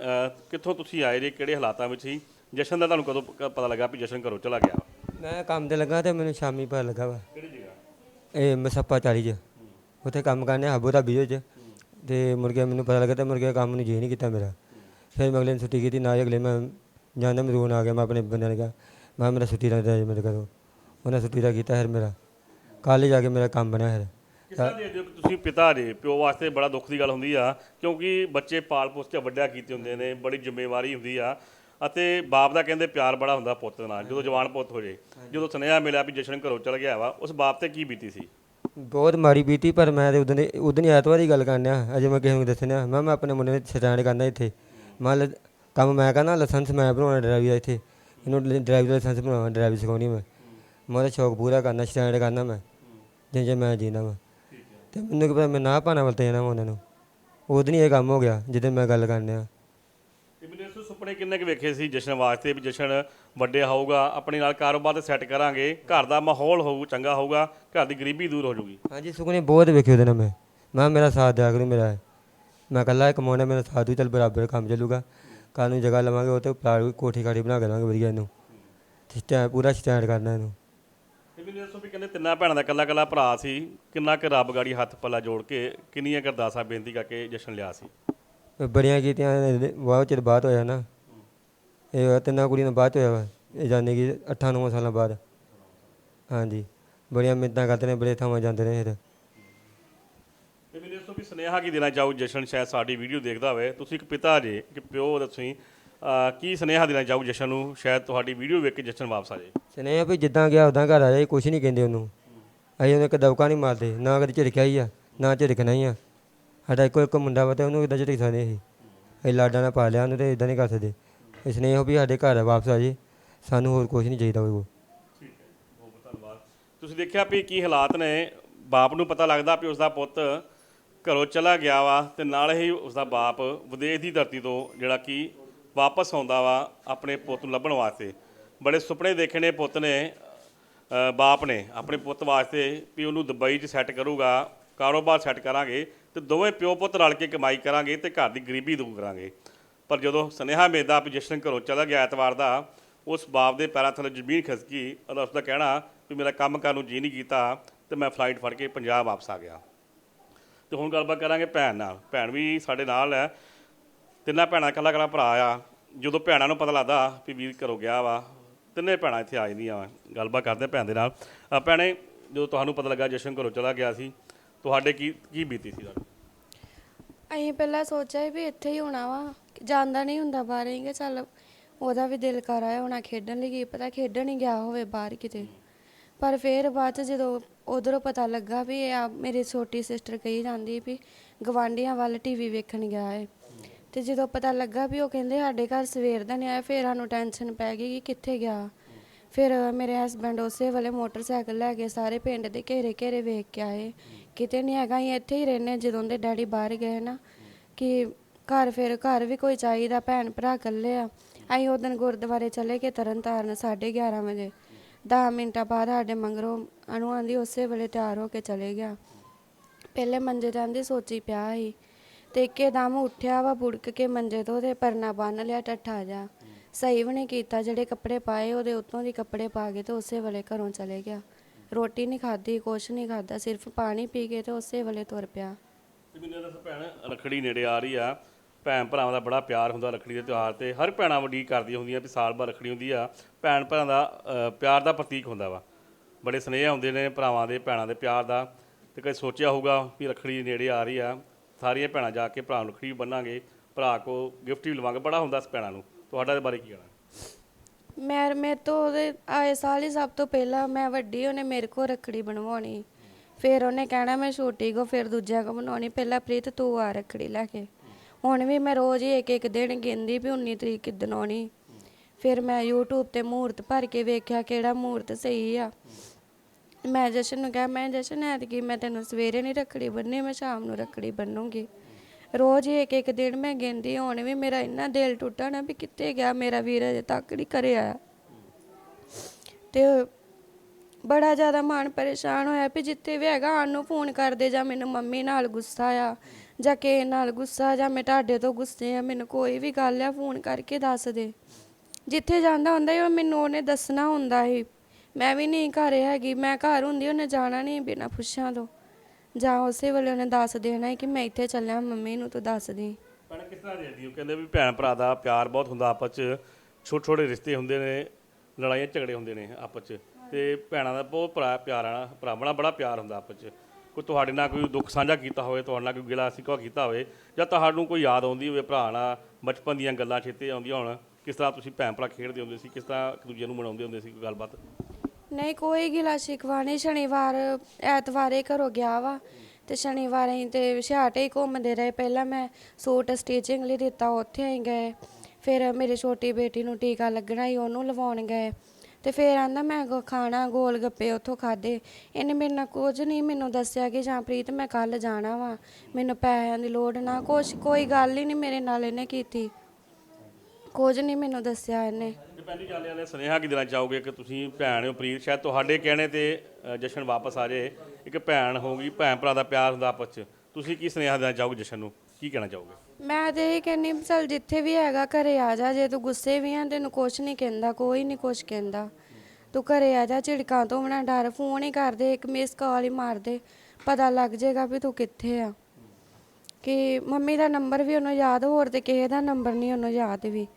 ਕਿੱਥੋਂ ਤੁਸੀਂ ਆਏ ਜੇ ਕਿਹੜੇ ਹਾਲਾਤਾਂ ਵਿੱਚ ਸੀ? ਜਸ਼ਨ ਦਾ ਤੁਹਾਨੂੰ ਕਦੋਂ ਪ- ਪਤਾ ਲੱਗਾ ਵੀ ਜਸ਼ਨ ਘਰੋਂ ਚਲਾ ਗਿਆ? ਮੈਂ ਕੰਮ ਤੇ ਲੱਗਾ ਤੇ ਮੈਨੂੰ ਸ਼ਾਮੀ ਪਤਾ ਲੱਗਾ ਵਾ। ਕਿਹੜੀ ਜਗ੍ਹਾ? ਇਹ ਮਸੱਪਾ ਚਾਲੀ 'ਚ। ਉੱਥੇ ਕੰਮ ਕਰਨੇ ਆਬੂ ਦਾ ਬੀਓ 'ਚ ਤੇ ਮੁਰਗੇ ਮੈਨੂੰ ਪਤਾ ਲੱਗਾ ਤੇ ਮੁਰਗੇ ਕੰਮ ਨੂੰ ਜੀ ਨਹੀਂ ਕੀਤਾ ਮੇਰਾ। ਫਿਰ ਮੈਂ ਅਗਲੇ ਦਿਨ ਛੁੱਟੀ ਕੀਤੀ ਨਾ ਹੀ ਅਗਲੇ ਮੈਂ ਜਾਂਦਾ ਮੈਂ ਰੋਣ ਆ ਗਿਆ ਮੈਂ ਆਪਣੇ ਬੰਦੇ ਨੇ ਕਿਹਾ ਮੈਂ ਮੇਰਾ ਛੁੱਟੀ ਦਾ ਦੇ ਮੇਰੇ ਕਰੋ ਉਹਨਾਂ ਛੁੱਟੀ ਦਾ ਕੀਤਾ ਫਿਰ ਮੇਰਾ। ਕੱਲ੍ਹ ਜਾ ਕੇ ਮੇਰਾ ਕੰਮ ਬਣਿਆ ਫਿਰ। ਕਿਸ ਹੋ ਕਿ ਤੁਸੀਂ ਪਿਤਾ ਜੇ ਪਿਓ ਵਾਸਤੇ ਬੜਾ ਦੁੱਖ ਦੀ ਗੱਲ ਹੁੰਦੀ ਆ ਕਿਉਂਕਿ ਬੱਚੇ ਪਾਲ ਪੋਸ ਕੇ ਵੱਡਿਆ ਕੀਤੇ ਹੁੰਦੇ ਨੇ ਬੜੀ ਜ਼ਿੰਮੇਵਾਰੀ ਹੁੰਦੀ ਆ ਅਤੇ ਬਾਪ ਦਾ ਕਹਿੰਦੇ ਪਿਆਰ ਬੜਾ ਹੁੰਦਾ ਪੁੱਤ ਨਾਲ ਜਦੋਂ ਜਵਾਨ ਪੁੱਤ ਹੋ ਜੇ ਜਦੋਂ ਸੁਨੇਹਾ ਮਿਲਿਆ ਵੀ ਜਸ਼ਨ ਘਰੋਂ ਚਲ ਗਿਆ ਵਾ ਉਸ ਬਾਪ ਤੇ ਕੀ ਬੀਤੀ ਸੀ? ਬਹੁਤ ਮਾੜੀ ਬੀਤੀ ਪਰ ਮੈਂ ਤੇ ਉਦੋਂ ਉਦੋਂ ਹੀ ਐਤਵਾਰ ਹੀ ਗੱਲ ਕਰਨਿਆ ਅਜੇ ਮੈਂ ਕਿਸੇ ਨੂੰ ਦੱਸਣਿਆ ਮੈਂ ਮੈਂ ਆਪਣੇ ਮੁੰਡੇ ਨੂੰ ਸਟੈਂਡ ਕਰਨਾ ਇੱਥੇ। ਮੈਂ ਕੰਮ ਮੈਂ ਕਰਨਾ ਲਾਇਸੈਂਸ ਮੈਂ ਬਣਾਉਣਾ ਡਰਾਈਵਰ ਦਾ ਇੱਥੇ ਇਹਨੂੰ ਡਰਾਈਵਰ ਦਾ ਲਾਇਸੈਂਸ ਬਣਾਉਣਾ ਡਰਾਈਵਰ ਸਿਖਾਉਣੀ ਮੈਂ। ਮੈਂ ਉਹਦਾ ਸ਼ੌਕ ਪੂਰਾ ਕਰਨਾ ਸਟੈਂਡ ਕਰਨਾ ਮੈਂ ਜੇ ਜੇ ਮੈਂ ਜੀਣਾ ਵਾ। ਤੇ ਮੈਨੂੰ ਕੀ ਪਤਾ ਮੈਂ ਨਾ ਪਾਣਾ ਵਲਤੇ ਜਾਣਾ ਵਾ ਉਹਨਾਂ ਨੂੰ। ਉਦੋਂ ਹੀ ਇਹ ਕੰਮ ਹੋ ਗਿਆ ਜਦੋਂ ਮੈਂ ਗੱਲ ਕਰਨਿਆ ਤੇ ਮੈਨੂੰ ਇਸ ਸੁਪਨੇ ਕਿੰਨੇ ਕੁ ਵੇਖੇ ਸੀ ਜਸ਼ਨ ਵਾਸਤੇ ਵੀ ਜਸ਼ਨ ਵੱਡੇ ਹੋਊਗਾ ਆਪਣੇ ਨਾਲ ਕਾਰੋਬਾਰ ਸੈੱਟ ਕਰਾਂਗੇ ਘਰ ਦਾ ਮਾਹੌਲ ਹੋਊ ਚੰਗਾ ਹੋਊਗਾ ਘਰ ਦੀ ਗਰੀਬੀ ਦੂਰ ਹੋ ਜਾਊਗੀ। ਹਾਂਜੀ ਸੁਖਨੇ ਬਹੁਤ ਵੇਖੇ ਉਹਦੇ ਨਾਲ ਮੈਂ। ਮੈਂ ਮੇਰਾ ਸਾਥ ਦਿਆ ਕਰੂ ਮੇਰਾ। ਮੈਂ ਇਕੱਲਾ ਕਮਾਉਣਾ ਮੇਰਾ ਸਾਥ ਵੀ ਚੱਲ ਬਰਾਬਰ ਕੰਮ ਚੱਲੂਗਾ। ਕੱਲ੍ਹ ਨੂੰ ਜਗ੍ਹਾ ਲਵਾਂਗੇ ਉਹ ਤੇ ਪਲਾਟ ਕੋਠੀ ਕਾਠੀ ਬਣਾ ਕੇ ਦੇਵਾਂਗੇ ਵਧੀਆ ਇਹਨੂੰ। ਤੇ ਸਟੈਂਡ ਪੂਰਾ ਸਟੈਂਡ ਕਰਨਾ ਇਹਨੂੰ। ਤੇ ਦੱਸੋ ਵੀ ਕਹਿੰਦੇ ਤਿੰਨਾਂ ਭੈਣਾਂ ਦਾ ਇਕੱਲਾ ਇਕੱਲਾ ਭਰਾ ਸੀ ਕਿੰਨਾ ਕੁ ਰੱਬ ਗਾੜੀ ਹੱਥ ਪੱਲਾ ਜੋੜ ਕੇ ਕਿੰਨੀਆਂ ਅਰਦਾਸਾਂ ਬੇਨਤੀ ਕਰਕੇ ਜਸ਼ਨ ਲਿਆ ਸੀ? ਇਹ ਬੜੀਆਂ ਕੀਤੀਆਂ ਇਹਦੇ ਬਹੁਤ ਚਿਰ ਬਾਅਦ ਹੋਇਆ ਨਾ। ਇਹ ਹੋਇਆ ਤਿੰਨਾਂ ਕੁੜੀਆਂ ਨੂੰ ਬਾਅਦ ਹੋਇਆ ਵਾ ਇਹ ਜਾਣੇ ਕਿ 8-9 ਸਾਲਾਂ ਬਾਅਦ। ਹਾਂਜੀ ਬੜੀਆਂ ਮਿੰਤਾਂ ਕਰਦੇ ਨੇ ਬੜੇ ਥਾਵਾਂ ਜਾਂਦੇ ਨੇ ਫਿਰ। ਤੇ ਮੈਨੂੰ ਦੱਸੋ ਵੀ ਸੁਨੇਹਾ ਕੀ ਦੇਣਾ ਚਾਹੋ ਜਸ਼ਨ ਸ਼ਾਇਦ ਸਾਡੀ ਵੀਡੀਓ ਦੇਖਦਾ ਹੋਵੇ। ਤੁਸੀਂ ਇੱਕ ਪਿਤਾ ਜੇ ਕਿ ਪਿਓ ਕੀ ਸੁਨੇਹਾ ਦੇਣਾ ਚਾਹੋ ਜਸ਼ਨ ਨੂੰ? ਸ਼ਾਇਦ ਤੁਹਾਡੀ ਵੀਡੀਓ ਵੇਖ ਕੇ ਜਸ਼ਨ ਵਾਪਸ ਆ ਜਾਏ। ਸੁਣਿਆ ਵੀ ਜਿੱਦਾਂ ਗਿਆ ਉਦਾਂ ਘਰ ਆ ਜਾਏ ਕੁਛ ਨਹੀਂ ਕਹਿੰਦੇ ਉਹਨੂੰ। ਅਸੀਂ ਉਹਨੂੰ ਇੱਕ ਦਵਕਾ ਨਹੀਂ ਮਾਰਦੇ ਨਾ ਕਦੇ ਝਿੜਕਿਆ ਹੀ ਆ ਨਾ ਝਿੜਕਣਾ ਹੀ ਆ। ਸਾਡਾ ਇੱਕੋ ਇੱਕ ਮੁੰਡਾ ਵਾ ਤੇ ਉਹਨੂੰ ਕਿੱਦਾਂ ਝਿੜਕ ਸਕਦੇ ਅਸੀਂ? ਅਸੀਂ ਲਾਡਾਂ ਨਾਲ ਪਾ ਲਿਆ ਉਹਨੂੰ ਤੇ ਇਦਾਂ ਨਹੀਂ ਕਰ ਸਕਦੇ। ਇਸ ਨੇ ਇਹੋ ਵੀ ਸਾਡੇ ਘਰ ਵਾਪਸ ਆ ਜੇ ਸਾਨੂੰ ਹੋਰ ਕੁਛ ਨਹੀਂ ਚਾਹੀਦਾ ਉਹ ਠੀਕ ਹੈ ਬਹੁਤ ਬਹੁਤ ਧੰਨਵਾਦ। ਤੁਸੀਂ ਦੇਖਿਆ ਵੀ ਕੀ ਹਾਲਾਤ ਨੇ? ਬਾਪ ਨੂੰ ਪਤਾ ਲੱਗਦਾ ਵੀ ਉਸ ਦਾ ਪੁੱਤ ਘਰੋਂ ਚਲਾ ਗਿਆ ਵਾ ਤੇ ਨਾਲ ਹੀ ਉਸ ਦਾ ਬਾਪ ਵਿਦੇਸ਼ ਦੀ ਧਰਤੀ ਤੋਂ ਜਿਹੜਾ ਕਿ ਵਾਪਸ ਆਉਂਦਾ ਵਾ ਆਪਣੇ ਪੁੱਤ ਨੂੰ ਲੱਭਣ ਵਾਸਤੇ। ਬੜੇ ਸੁਪਨੇ ਦੇਖੇ ਨੇ ਪੁੱਤ ਨੇ ਬਾਪ ਨੇ ਆਪਣੇ ਪੁੱਤ ਵਾਸਤੇ ਵੀ ਉਹਨੂੰ ਦੁਬਈ 'ਚ ਸੈੱਟ ਕਰੂਗਾ, ਕਾਰੋਬਾਰ ਸੈੱਟ ਕਰਾਂਗੇ ਤੇ ਦੋਵੇਂ ਪਿਓ ਪੁੱਤ ਰਲ ਕੇ ਕਮਾਈ ਕਰਾਂਗੇ ਤੇ ਘਰ ਦੀ ਗਰੀਬੀ ਦੂਰ ਕਰਾਂਗੇ। ਪਰ ਜਦੋਂ ਸੁਨੇਹਾ ਮਿਲਦਾ ਵੀ ਘਰੋਂ ਚਲਾ ਗਿਆ ਐਤਵਾਰ ਦਾ, ਉਸ ਬਾਪ ਦੇ ਪੈਰਾਂ ਥੱਲੇ ਜ਼ਮੀਨ ਖਿਸਕੀ ਔਰ ਉਸ ਦਾ ਕਹਿਣਾ ਵੀ ਮੇਰਾ ਕੰਮ ਕਰਨ ਨੂੰ ਜੀ ਨਹੀਂ ਕੀਤਾ ਤੇ ਮੈਂ ਫਲਾਈਟ ਫੜ ਕੇ ਪੰਜਾਬ ਵਾਪਸ ਆ ਗਿਆ। ਤੇ ਹੁਣ ਗੱਲਬਾਤ ਕਰਾਂਗੇ ਭੈਣ ਨਾਲ। ਭੈਣ ਵੀ ਸਾਡੇ ਨਾਲ ਹੈ। ਤਿੰਨਾਂ ਭੈਣਾਂ ਇਕੱਲਾ ਇਕੱਲਾ ਭਰਾ ਆ। ਜਦੋਂ ਭੈਣਾਂ ਨੂੰ ਪਤਾ ਲੱਗਦਾ ਵੀ ਵੀਰ ਘਰੋਂ ਗਿਆ ਵਾ ਤਿੰਨੇ ਭੈਣਾਂ ਇੱਥੇ ਆ ਜਾਂਦੀਆਂ ਵਾ ਗੱਲਬਾਤ ਕਰਦੇ ਭੈਣ ਦੇ ਨਾਲ। ਅ, ਭੈਣੇ ਜਦੋਂ ਤੁਹਾਨੂੰ ਪਤਾ ਲੱਗਾ ਜਸ਼ਨ ਘਰੋਂ ਚਲਾ ਗਿਆ ਸੀ ਤੁਹਾਡੇ ਕੀ ਕੀ ਬੀਤੀ ਸੀ ਤੁਹਾਡੀ ਅਸੀਂ ਪਹਿਲਾਂ ਸੋਚਿਆ ਸੀ ਵੀ ਇੱਥੇ ਹੀ ਹੋਣਾ ਵਾ ਜਾਂਦਾ ਨਹੀਂ ਹੁੰਦਾ ਬਾਹਰ। ਹੀ ਕਿ ਚੱਲ ਉਹਦਾ ਵੀ ਦਿਲ ਕਰ ਆਇਆ ਹੋਣਾ ਖੇਡਣ ਲਈ ਕੀ ਪਤਾ ਖੇਡਣ ਹੀ ਗਿਆ ਹੋਵੇ ਬਾਹਰ ਕਿਤੇ। ਪਰ ਫਿਰ ਬਾਅਦ ਚ ਜਦੋਂ ਉਧਰੋਂ ਪਤਾ ਲੱਗਾ ਵੀ ਇਹ ਆ ਮੇਰੀ ਛੋਟੀ ਸਿਸਟਰ ਕਹੀ ਜਾਂਦੀ ਵੀ ਗਵਾਂਢੀਆਂ ਵੱਲ ਟੀਵੀ ਵੇਖਣ ਗਿਆ ਹੈ ਤੇ ਜਦੋਂ ਪਤਾ ਲੱਗਾ ਵੀ ਉਹ ਕਹਿੰਦੇ ਸਾਡੇ ਘਰ ਸਵੇਰ ਦਾ ਨਹੀਂ ਆਇਆ, ਫਿਰ ਸਾਨੂੰ ਟੈਨਸ਼ਨ ਪੈ ਗਈ ਕਿ ਕਿੱਥੇ ਗਿਆ। ਫਿਰ ਮੇਰੇ ਹਸਬੰਡ ਉਸੇ ਵੇਲੇ ਮੋਟਰਸਾਈਕਲ ਲੈ ਕੇ ਸਾਰੇ ਪਿੰਡ ਦੇ ਘੇਰੇ ਘੇਰੇ ਵੇਖ ਕੇ ਆਏ। ਕਿਤੇ ਨਹੀਂ ਹੈਗਾ, ਅਸੀਂ ਇੱਥੇ ਹੀ ਰਹਿੰਦੇ ਜਦੋਂ ਦੇ ਡੈਡੀ ਬਾਹਰ ਗਏ ਨਾ, ਕਿ ਘਰ ਫਿਰ ਘਰ ਵੀ ਕੋਈ ਚਾਹੀਦਾ ਭੈਣ ਭਰਾ ਇਕੱਲੇ ਆ। ਅਸੀਂ ਉਹ ਦਿਨ ਗੁਰਦੁਆਰੇ ਚਲੇ ਗਏ ਤਰਨ ਤਾਰਨ 11:30 ਵਜੇ। 10 ਮਿੰਟਾਂ ਬਾਅਦ ਸਾਡੇ ਮੰਗਰੋਂ ਅਣੂ ਆਂਦੀ ਉਸੇ ਵੇਲੇ ਤਿਆਰ ਹੋ ਕੇ ਚਲੇ ਗਿਆ। ਪਹਿਲੇ ਮੰਜੇ ਤੇ ਆਂਦੀ ਸੋਚੀ ਪਿਆ ਸੀ ਤੇ ਇੱਕਦਮ ਉੱਠਿਆ ਵਾ, ਬੁੜਕ ਕੇ ਮੰਜੇ ਤੋਂ ਤੇ ਪਰਨਾ ਬੰਨ ਲਿਆ ਟੱਠਾ ਜਾ। ਸਹੀ ਵੀ ਨਹੀਂ ਕੀਤਾ, ਜਿਹੜੇ ਕੱਪੜੇ ਪਾਏ ਉਹਦੇ ਉੱਤੋਂ ਦੀ ਕੱਪੜੇ ਪਾ ਕੇ ਤੇ ਉਸੇ ਵੇਲੇ ਘਰੋਂ ਚਲੇ ਗਿਆ। ਰੋਟੀ ਨਹੀਂ ਖਾਧੀ, ਕੁਛ ਨਹੀਂ ਖਾਧਾ, ਸਿਰਫ ਪਾਣੀ ਪੀ ਕੇ ਤੇ ਉਸੇ ਵੇਲੇ ਤੁਰ ਪਿਆ। ਤੇ ਮੈਨੂੰ ਦੱਸ ਭੈਣ, ਰੱਖੜੀ ਨੇੜੇ ਆ ਰਹੀ ਆ। ਭੈਣ ਭਰਾਵਾਂ ਦਾ ਬੜਾ ਪਿਆਰ ਹੁੰਦਾ ਰੱਖੜੀ ਦੇ ਤਿਉਹਾਰ ਤੇ। ਹਰ ਭੈਣਾਂ ਵੱਡੀ ਕਰਦੀਆਂ ਹੁੰਦੀਆਂ ਵੀ ਸਾਲ ਬਾਅਦ ਰੱਖੜੀ ਹੁੰਦੀ ਆ। ਭੈਣ ਭਰਾਵਾਂ ਦਾ ਪਿਆਰ ਦਾ ਪ੍ਰਤੀਕ ਹੁੰਦਾ ਵਾ। ਬੜੇ ਸਨੇਹ ਹੁੰਦੇ ਨੇ ਭਰਾਵਾਂ ਦੇ, ਭੈਣਾਂ ਦੇ ਪਿਆਰ ਦਾ। ਤੇ ਕਦੇ ਸੋਚਿਆ ਹੋਊਗਾ ਵੀ ਰੱਖੜੀ ਨੇੜੇ ਆ ਰਹੀ ਆ। ਸਾਰੀਆਂ ਭੈਣਾਂ ਜਾ ਕੇ ਭਰਾ ਨੂੰ ਰੱਖੜੀ ਬੰਨਾਂਗੇ, ਭਰਾ ਕੋ ਗਿਫਟ ਵੀ ਲਵਾਂਗੇ, ਬੜਾ ਹੁੰਦਾ ਇਸ ਭੈਣਾਂ ਨੂੰ। ਤੁਹਾਡਾ ਇਹਦੇ ਬਾਰੇ ਕੀ ਕਹਿਣਾ? ਮੈਂ, ਮੇਰੇ ਤੋਂ ਉਹਦੇ ਆਏ ਸਾਲ ਹੀ ਸਭ ਤੋਂ ਪਹਿਲਾਂ ਮੈਂ ਵੱਡੀ, ਉਹਨੇ ਮੇਰੇ ਕੋਲ ਰੱਖੜੀ ਬਣਵਾਉਣੀ। ਫਿਰ ਉਹਨੇ ਕਹਿਣਾ ਮੈਂ ਛੋਟੀ ਕੋ, ਫਿਰ ਦੂਜਿਆਂ ਕੋ ਬਣਾਉਣੀ। ਪਹਿਲਾਂ ਪ੍ਰੀਤ ਤੂੰ ਆ ਰੱਖੜੀ ਲੈ ਕੇ। ਹੁਣ ਵੀ ਮੈਂ ਰੋਜ਼ ਹੀ ਇੱਕ ਇੱਕ ਦਿਨ ਗਿਣਦੀ ਵੀ 19 ਤਰੀਕ ਕਿੱਦਣ ਆਉਣੀ। ਫਿਰ ਮੈਂ YouTube ਤੇ ਮੂਰਤ ਭਰ ਕੇ ਵੇਖਿਆ ਕਿਹੜਾ ਮੂਰਤ ਸਹੀ ਆ। ਮੈਂ ਜਸ਼ਨ ਨੂੰ ਕਿਹਾ, ਮੈਂ ਜਸ਼ਨ ਐਤਕੀ ਮੈਂ ਤੈਨੂੰ ਸਵੇਰੇ ਨਹੀਂ ਰੱਖੜੀ ਬੰਨ੍ਹਣੀ ਮੈਂ ਸ਼ਾਮ ਨੂੰ ਰੱਖੜੀ ਬੰਨੂੰਗੀ। ਰੋਜ਼ ਹੀ ਇੱਕ ਇੱਕ ਦਿਨ ਮੈਂ ਗਿਣਦੀ, ਹੁਣ ਵੀ ਮੇਰਾ ਇੰਨਾ ਦਿਲ ਟੁੱਟਾ ਨਾ ਵੀ ਕਿੱਥੇ ਗਿਆ ਮੇਰਾ ਵੀਰ ਅਜੇ ਤੱਕ ਨਹੀਂ ਘਰੇ ਆਇਆ। ਤੇ ਬੜਾ ਜ਼ਿਆਦਾ ਮਨ ਪਰੇਸ਼ਾਨ ਹੋਇਆ ਵੀ ਜਿੱਥੇ ਵੀ ਹੈਗਾ ਆਨੂੰ ਫੋਨ ਕਰਦੇ ਜਾਂ ਮੈਨੂੰ ਮੰਮੀ ਨਾਲ ਗੁੱਸਾ ਆ ਜਾਂ ਕਿਸੇ ਨਾਲ ਗੁੱਸਾ ਜਾਂ ਮੈਂ ਤੁਹਾਡੇ ਤੋਂ ਗੁੱਸੇ ਆ, ਮੈਨੂੰ ਕੋਈ ਵੀ ਗੱਲ ਆ ਫੋਨ ਕਰਕੇ ਦੱਸ ਦੇ। ਜਿੱਥੇ ਜਾਂਦਾ ਹੁੰਦਾ ਸੀ ਉਹ ਮੈਨੂੰ ਉਹਨੇ ਦੱਸਣਾ ਹੁੰਦਾ ਸੀ। ਮੈਂ ਵੀ ਨਹੀਂ ਘਰ ਹੈਗੀ, ਮੈਂ ਘਰ ਹੁੰਦੀ ਉਹਨੇ ਜਾਣਾ ਨਹੀਂ ਬਿਨਾਂ ਪੁੱਛਾਂ ਤੋਂ। ਜਾਂ ਉਸੇ ਵੇਲੇ ਉਹਨੇ ਦੱਸ ਦੇਣਾ ਕਿ ਮੈਂ ਇੱਥੇ ਚੱਲਿਆ, ਮੰਮੀ ਨੂੰ ਤੂੰ ਦੱਸ ਦੇ। ਭੈਣ ਕਿਸ ਤਰ੍ਹਾਂ ਦੇਖਦੀ ਹੋ ਕਹਿੰਦੇ ਵੀ ਭੈਣ ਭਰਾ ਦਾ ਪਿਆਰ ਬਹੁਤ ਹੁੰਦਾ ਆਪਸ ਚ ਛੋਟੇ ਛੋਟੇ ਰਿਸ਼ਤੇ ਹੁੰਦੇ ਨੇ, ਲੜਾਈਆਂ ਝਗੜੇ ਹੁੰਦੇ ਨੇ ਆਪਸ ਚ। ਤੇ ਭੈਣਾਂ ਦਾ ਬਹੁਤ ਭਰਾ ਪਿਆਰ ਆ ਭਰਾਵਾਂ ਨਾਲ ਬੜਾ ਪਿਆਰ ਹੁੰਦਾ ਆਪਸ ਚ। ਕੋਈ ਤੁਹਾਡੇ ਨਾਲ ਕੋਈ ਦੁੱਖ ਸਾਂਝਾ ਕੀਤਾ ਹੋਵੇ, ਤੁਹਾਡੇ ਨਾਲ ਕੋਈ ਗਿਲਾ ਸਿਕਵਾ ਕੀਤਾ ਹੋਵੇ, ਜਾਂ ਤੁਹਾਨੂੰ ਕੋਈ ਯਾਦ ਆਉਂਦੀ ਹੋਵੇ ਭਰਾ ਨਾਲ, ਬਚਪਨ ਦੀਆਂ ਗੱਲਾਂ ਚੇਤੇ ਆਉਂਦੀਆਂ ਹੋਣ, ਕਿਸ ਤਰ੍ਹਾਂ ਤੁਸੀਂ ਭੈਣ ਭਰਾ ਖੇਡਦੇ ਹੁੰਦੇ ਸੀ, ਕਿਸ ਤਰ੍ਹਾਂ ਇੱਕ ਦੂਜੇ ਨੂੰ ਮਨਾਉਂਦੇ ਹੁੰਦੇ ਸੀ, ਕੋਈ ਗੱਲਬਾਤ? ਨਹੀਂ, ਕੋਈ ਗਿਲਾ ਸ਼ਿਕਵਾ ਨਹੀਂ। ਸ਼ਨੀਵਾਰ, ਐਤਵਾਰ ਐਤਵਾਰੇ ਘਰੋਂ ਗਿਆ ਵਾ ਤੇ ਸ਼ਨੀਵਾਰ ਅਸੀਂ ਤੇ ਛਾਟੇ ਹੀ ਘੁੰਮਦੇ ਰਹੇ। ਪਹਿਲਾਂ ਮੈਂ ਸੂਟ ਸਟਿਚਿੰਗ ਲਈ ਦਿੱਤਾ, ਉੱਥੇ ਹੀ ਗਏ। ਫਿਰ ਮੇਰੀ ਛੋਟੀ ਬੇਟੀ ਨੂੰ ਟੀਕਾ ਲੱਗਣਾ ਸੀ, ਉਹਨੂੰ ਲਵਾਉਣ ਗਏ। ਤੇ ਫਿਰ ਆਂਦਾ ਮੈਂ ਗੋ- ਖਾਣਾ, ਗੋਲ ਗੱਪੇ ਉੱਥੋਂ ਖਾਦੇ ਇਹਨੇ ਮੇਰੇ ਨਾਲ ਕੁਝ ਨਹੀਂ ਮੈਨੂੰ ਦੱਸਿਆ ਕਿ ਜਾਂ ਪ੍ਰੀਤ, ਮੈਂ ਕੱਲ ਜਾਣਾ ਵਾ। ਮੈਨੂੰ ਪੈਸਿਆਂ ਦੀ ਲੋੜ ਨਾ, ਕੁਛ ਕੋਈ ਗੱਲ ਹੀ ਨਹੀਂ ਮੇਰੇ ਨਾਲ ਇਹਨੇ ਕੀਤੀ। ਕੁਝ ਨਹੀਂ ਮੈਨੂੰ ਦੱਸਿਆ ਇਹਨੇ। ਪਹਿਲੀ ਗੱਲ ਨੇ ਸੁਨੇਹਾ ਕੀ ਦੇਣਾ ਚਾਹੋਗੇ ਕਿ ਤੁਸੀਂ ਭੈਣ ਹੋ, ਪ੍ਰੀਤ, ਸ਼ਾਇਦ ਤੁਹਾਡੇ ਕਹਿਣੇ ਤੇ ਜਸ਼ਨ ਵਾਪਸ ਆ ਜਾਏ ਇੱਕ ਭੈਣ ਹੋਊਗੀ, ਭੈਣ ਭਰਾ ਦਾ ਪਿਆਰ ਹੁੰਦਾ ਆਪਸ ਚ। ਤੁਸੀਂ ਕੀ ਸੁਨੇਹਾ ਦੇਣਾ ਚਾਹੋਗੇ ਜਸ਼ਨ ਨੂੰ? ਕੀ ਕਹਿਣਾ ਚਾਹੋਗੇ? ਮੈਂ ਤੇ ਇਹ ਕਹਿੰਨੀ ਵੀ ਜਿੱਥੇ ਵੀ ਹੈਗਾ, ਘਰੇ ਆ ਜਾ। ਜੇ ਤੂੰ ਗੁੱਸੇ ਵੀ ਆ, ਤੈਨੂੰ ਕੁਛ ਨਹੀਂ ਕਹਿੰਦਾ, ਕੋਈ ਨਹੀਂ ਕੁਛ ਕਹਿੰਦਾ। ਤੂੰ ਘਰੇ ਆ ਜਾ, ਝਿੜਕਾਂ ਤੋਂ ਬਣਾ ਡਰ, ਫੋਨ ਹੀ ਕਰਦੇ ਇੱਕ ਮਿਸ ਕਾਲ ਹੀ ਮਾਰ ਦੇ। ਪਤਾ ਲੱਗ ਜਾਏਗਾ ਵੀ ਤੂੰ ਕਿੱਥੇ ਆ। ਕਿ ਮੰਮੀ ਦਾ ਨੰਬਰ ਵੀ ਉਹਨੂੰ ਯਾਦ, ਹੋਰ ਤੇ ਕਿਸੇ ਦਾ ਨੰਬਰ ਨਹੀਂ ਉਹਨੂੰ ਯਾਦ ਵੀ।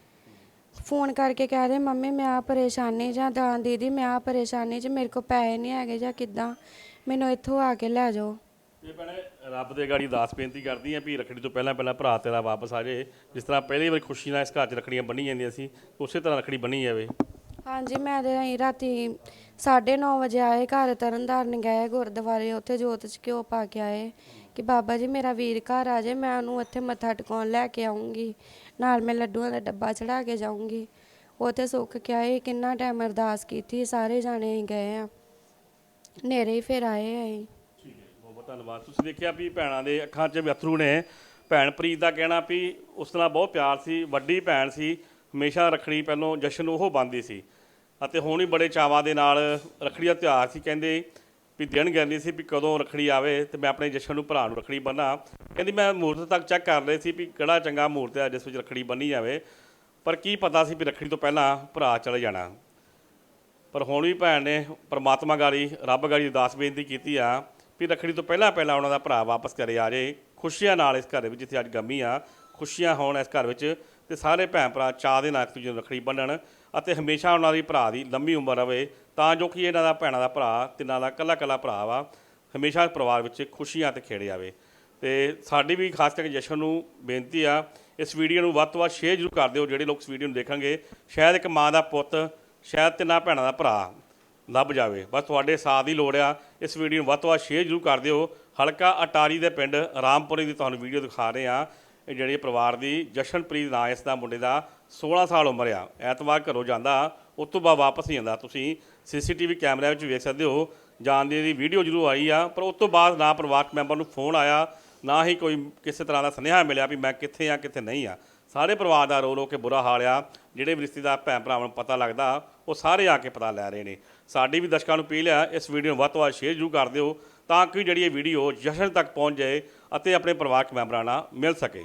ਫੋਨ ਕਰਕੇ ਕਹਿ ਦੇ ਮੰਮੀ ਮੈਂ ਆ ਪਰੇਸ਼ਾਨੀ ਜਾਂ ਤਾਂ ਦੀਦੀ ਮੈਂ ਆ ਪਰੇਸ਼ਾਨੀ 'ਚ ਮੇਰੇ ਕੋਲ ਪੈਸੇ ਨਹੀਂ ਹੈਗੇ ਜਾਂ ਕਿੱਦਾਂ? ਮੈਨੂੰ ਇੱਥੋਂ ਆ ਕੇ ਲੈ ਜਾਓ। ਇਹ ਭੈਣੇ ਰੱਬ ਦੇ ਗਾੜੀ ਦਾਸ ਬੇਨਤੀ ਕਰਦੀ ਆ ਵੀ ਰੱਖੜੀ ਤੋਂ ਪਹਿਲਾਂ ਪਹਿਲਾਂ ਭਰਾ ਤੇਰਾ ਵਾਪਸ ਆ ਜਾਏ ਜਿਸ ਤਰ੍ਹਾਂ ਪਹਿਲੀ ਵਾਰ ਖੁਸ਼ੀ ਨਾਲ ਇਸ ਘਰ 'ਚ ਰੱਖੜੀਆਂ ਬੰਨੀ ਜਾਂਦੀਆਂ ਸੀ ਉਸੇ ਤਰ੍ਹਾਂ ਰੱਖੜੀ ਬੰਨੀ ਜਾਵੇ। ਹਾਂਜੀ ਮੈਂ ਤੇ ਅਸੀਂ ਰਾਤੀ 9:30 ਵਜੇ ਆਏ ਘਰ ਤਰਨਤਾਰਨ ਗਏ ਗੁਰਦੁਆਰੇ ਉੱਥੇ ਜੋਤ ਚ ਘਿਓ ਪਾ ਕੇ ਆਏ ਕਿ ਬਾਬਾ ਜੀ ਮੇਰਾ ਵੀਰ ਘਰ ਆ ਜਾਏ ਮੈਂ ਉਹਨੂੰ ਉੱਥੇ ਮੱਥਾ ਟਿਕਾਉਣ ਲੈ ਕੇ ਆਉਂਗੀ ਨਾਲ ਮੈਂ ਲੱਡੂਆਂ ਦਾ ਡੱਬਾ ਚੜਾ ਕੇ ਜਾਊਂਗੀ। ਉੱਥੇ ਸੁੱਖ ਕੇ ਆਏ ਕਿੰਨਾ ਟਾਈਮ ਅਰਦਾਸ ਕੀਤੀ, ਸਾਰੇ ਜਾਣੇ ਗਏ ਆ। ਨੇਰੇ ਹੀ ਫਿਰ ਆਏ ਅਸੀਂ। ਬਹੁਤ ਧੰਨਵਾਦ। ਤੁਸੀਂ ਦੇਖਿਆ ਵੀ ਭੈਣਾਂ ਦੇ ਅੱਖਾਂ 'ਚ ਅਥਰੂ ਨੇ। ਭੈਣ ਪ੍ਰੀਤ ਦਾ ਕਹਿਣਾ ਵੀ ਉਸ ਨਾਲ ਬਹੁਤ ਪਿਆਰ ਸੀ, ਵੱਡੀ ਭੈਣ ਸੀ, ਹਮੇਸ਼ਾ ਰੱਖੜੀ ਪਹਿਲੋਂ ਜਸ਼ਨ ਉਹ ਬੰਦੀ ਸੀ। ਅਤੇ ਹੁਣ ਵੀ ਬੜੇ ਚਾਵਾਂ ਦੇ ਨਾਲ ਰੱਖੜੀ ਦਾ ਤਿਉਹਾਰ ਸੀ, ਕਹਿੰਦੇ ਵੀ ਦਿਨ ਗਿਣਨੀ ਸੀ ਵੀ ਕਦੋਂ ਰੱਖੜੀ ਆਵੇ ਤੇ ਮੈਂ ਆਪਣੇ ਜਸ਼ਨ ਨੂੰ ਭਰਾ ਨੂੰ ਰੱਖੜੀ ਬੰਨਾਂ ਕਹਿੰਦੀ ਮੈਂ ਮੂਰਤ ਤੱਕ ਚੈੱਕ ਕਰ ਰਹੀ ਸੀ ਵੀ ਕਿਹੜਾ ਚੰਗਾ ਮੂਰਤ ਹੈ ਜਿਸ ਵਿੱਚ ਰੱਖੜੀ ਬੰਨੀ ਜਾਵੇ। ਪਰ ਕੀ ਪਤਾ ਸੀ ਵੀ ਰੱਖੜੀ ਤੋਂ ਪਹਿਲਾਂ ਭਰਾ ਚਲੇ ਜਾਣਾ। ਪਰ ਹੁਣ ਵੀ ਭੈਣ ਨੇ ਪਰਮਾਤਮਾ ਗਾੜੀ ਰੱਬ ਗਾੜੀ ਅਰਦਾਸ ਬੇਨਤੀ ਕੀਤੀ ਆ ਵੀ ਰੱਖੜੀ ਤੋਂ ਪਹਿਲਾਂ ਪਹਿਲਾਂ ਉਹਨਾਂ ਦਾ ਭਰਾ ਵਾਪਸ ਘਰੇ ਆ ਜੇ ਖੁਸ਼ੀਆਂ ਨਾਲ ਇਸ ਘਰ ਵਿੱਚ ਜਿੱਥੇ ਅੱਜ ਗਮੀ ਆ, ਖੁਸ਼ੀਆਂ ਹੋਣ ਇਸ ਘਰ ਵਿੱਚ ਤੇ ਸਾਰੇ ਭੈਣ ਭਰਾ ਚਾਹ ਦੇ ਨਾਲ ਇੱਕ ਦੂਜੇ ਨੂੰ ਰੱਖੜੀ ਬੰਨਣ ਅਤੇ ਹਮੇਸ਼ਾ ਉਹਨਾਂ ਦੀ ਭਰਾ ਦੀ ਲੰਮੀ ਉਮਰ ਰਹੇ ਤਾਂ ਜੋ ਕਿ ਇਹਨਾਂ ਦਾ ਭੈਣਾਂ ਦਾ ਭਰਾ, ਤਿੰਨਾਂ ਦਾ ਕੱਲਾ ਕੱਲਾ ਭਰਾ ਵਾ, ਹਮੇਸ਼ਾ ਪਰਿਵਾਰ ਵਿੱਚ ਖੁਸ਼ੀਆਂ ਤੇ ਖੇੜੇ ਆਵੇ। ਤੇ ਸਾਡੀ ਵੀ ਖਾਸ ਕਰਕੇ ਜਸ਼ਨ ਨੂੰ ਬੇਨਤੀ ਆ, ਇਸ ਵੀਡੀਓ ਨੂੰ ਵੱਧ ਤੋਂ ਵੱਧ ਸ਼ੇਅਰ ਜ਼ਰੂਰ ਕਰ ਦਿਓ, ਜਿਹੜੇ ਲੋਕ ਇਸ ਵੀਡੀਓ ਨੂੰ ਦੇਖਣਗੇ, ਸ਼ਾਇਦ ਇੱਕ ਮਾਂ ਦਾ ਪੁੱਤ, ਸ਼ਾਇਦ ਤਿੰਨਾਂ ਭੈਣਾਂ ਦਾ ਭਰਾ ਲੱਭ ਜਾਵੇ। ਬਸ ਤੁਹਾਡੇ ਸਾਥ ਦੀ ਲੋੜ ਆ, ਇਸ ਵੀਡੀਓ ਨੂੰ ਵੱਧ ਤੋਂ ਵੱਧ ਸ਼ੇਅਰ ਜ਼ਰੂਰ ਕਰ ਦਿਓ। ਹਲਕਾ ਅਟਾਰੀ ਦੇ ਪਿੰਡ ਰਾਮਪੁਰੀ ਦੀ ਤੁਹਾਨੂੰ ਵੀਡੀਓ ਦਿਖਾ ਰਹੇ ਆ। ਇਹ ਜਿਹੜੇ ਪਰਿਵਾਰ ਦੀ ਜਸ਼ਨਪ੍ਰੀਤ ਨਾਂ ਇਸ ਦਾ ਮੁੰਡੇ ਦਾ 16 ਸਾਲ ਉਮਰ ਆ। ਐਤਵਾਰ ਘਰੋਂ ਜਾਂਦਾ, ਉਸ ਤੋਂ ਬਾਅਦ ਵਾਪਸ ਨਹੀਂ ਆਉਂਦਾ। ਤੁਸੀਂ ਸੀਸੀਟੀਵੀ ਕੈਮਰਿਆਂ ਵਿੱਚ ਵੇਖ ਸਕਦੇ ਹੋ, ਜਾਣ ਦੀ ਵੀਡੀਓ ਜ਼ਰੂਰ ਆਈ ਆ, ਪਰ ਉਸ ਤੋਂ ਬਾਅਦ ਨਾ ਪਰਿਵਾਰਕ ਮੈਂਬਰ ਨੂੰ ਫੋਨ ਆਇਆ, ਨਾ ਹੀ ਕੋਈ ਕਿਸੇ ਤਰ੍ਹਾਂ ਦਾ ਸੁਨੇਹਾ ਮਿਲਿਆ ਵੀ ਮੈਂ ਕਿੱਥੇ ਆ, ਕਿੱਥੇ ਨਹੀਂ ਆ। ਸਾਰੇ ਪਰਿਵਾਰ ਦਾ ਰੋ ਰੋ ਕੇ ਬੁਰਾ ਹਾਲ ਆ। ਜਿਹੜੇ ਵੀ ਰਿਸ਼ਤੇਦਾਰ ਭੈਣ ਭਰਾਵਾਂ ਨੂੰ ਪਤਾ ਲੱਗਦਾ, ਉਹ ਸਾਰੇ ਆ ਕੇ ਪਤਾ ਲੈ ਰਹੇ ਨੇ। ਸਾਡੀ ਵੀ ਦਰਸ਼ਕਾਂ ਨੂੰ ਅਪੀਲ ਆ, ਇਸ ਵੀਡੀਓ ਨੂੰ ਵੱਧ ਤੋਂ ਵੱਧ ਸ਼ੇਅਰ ਜ਼ਰੂਰ ਕਰ ਦਿਓ, ਤਾਂ ਕਿ ਜਿਹੜੀ ਇਹ ਵੀਡੀਓ ਜਸ਼ਨ ਤੱਕ ਪਹੁੰਚ ਜਾਏ ਅਤੇ ਆਪਣੇ ਪਰਿਵਾਰਕ ਮੈਂਬਰਾਂ ਨਾਲ ਮਿਲ ਸਕੇ।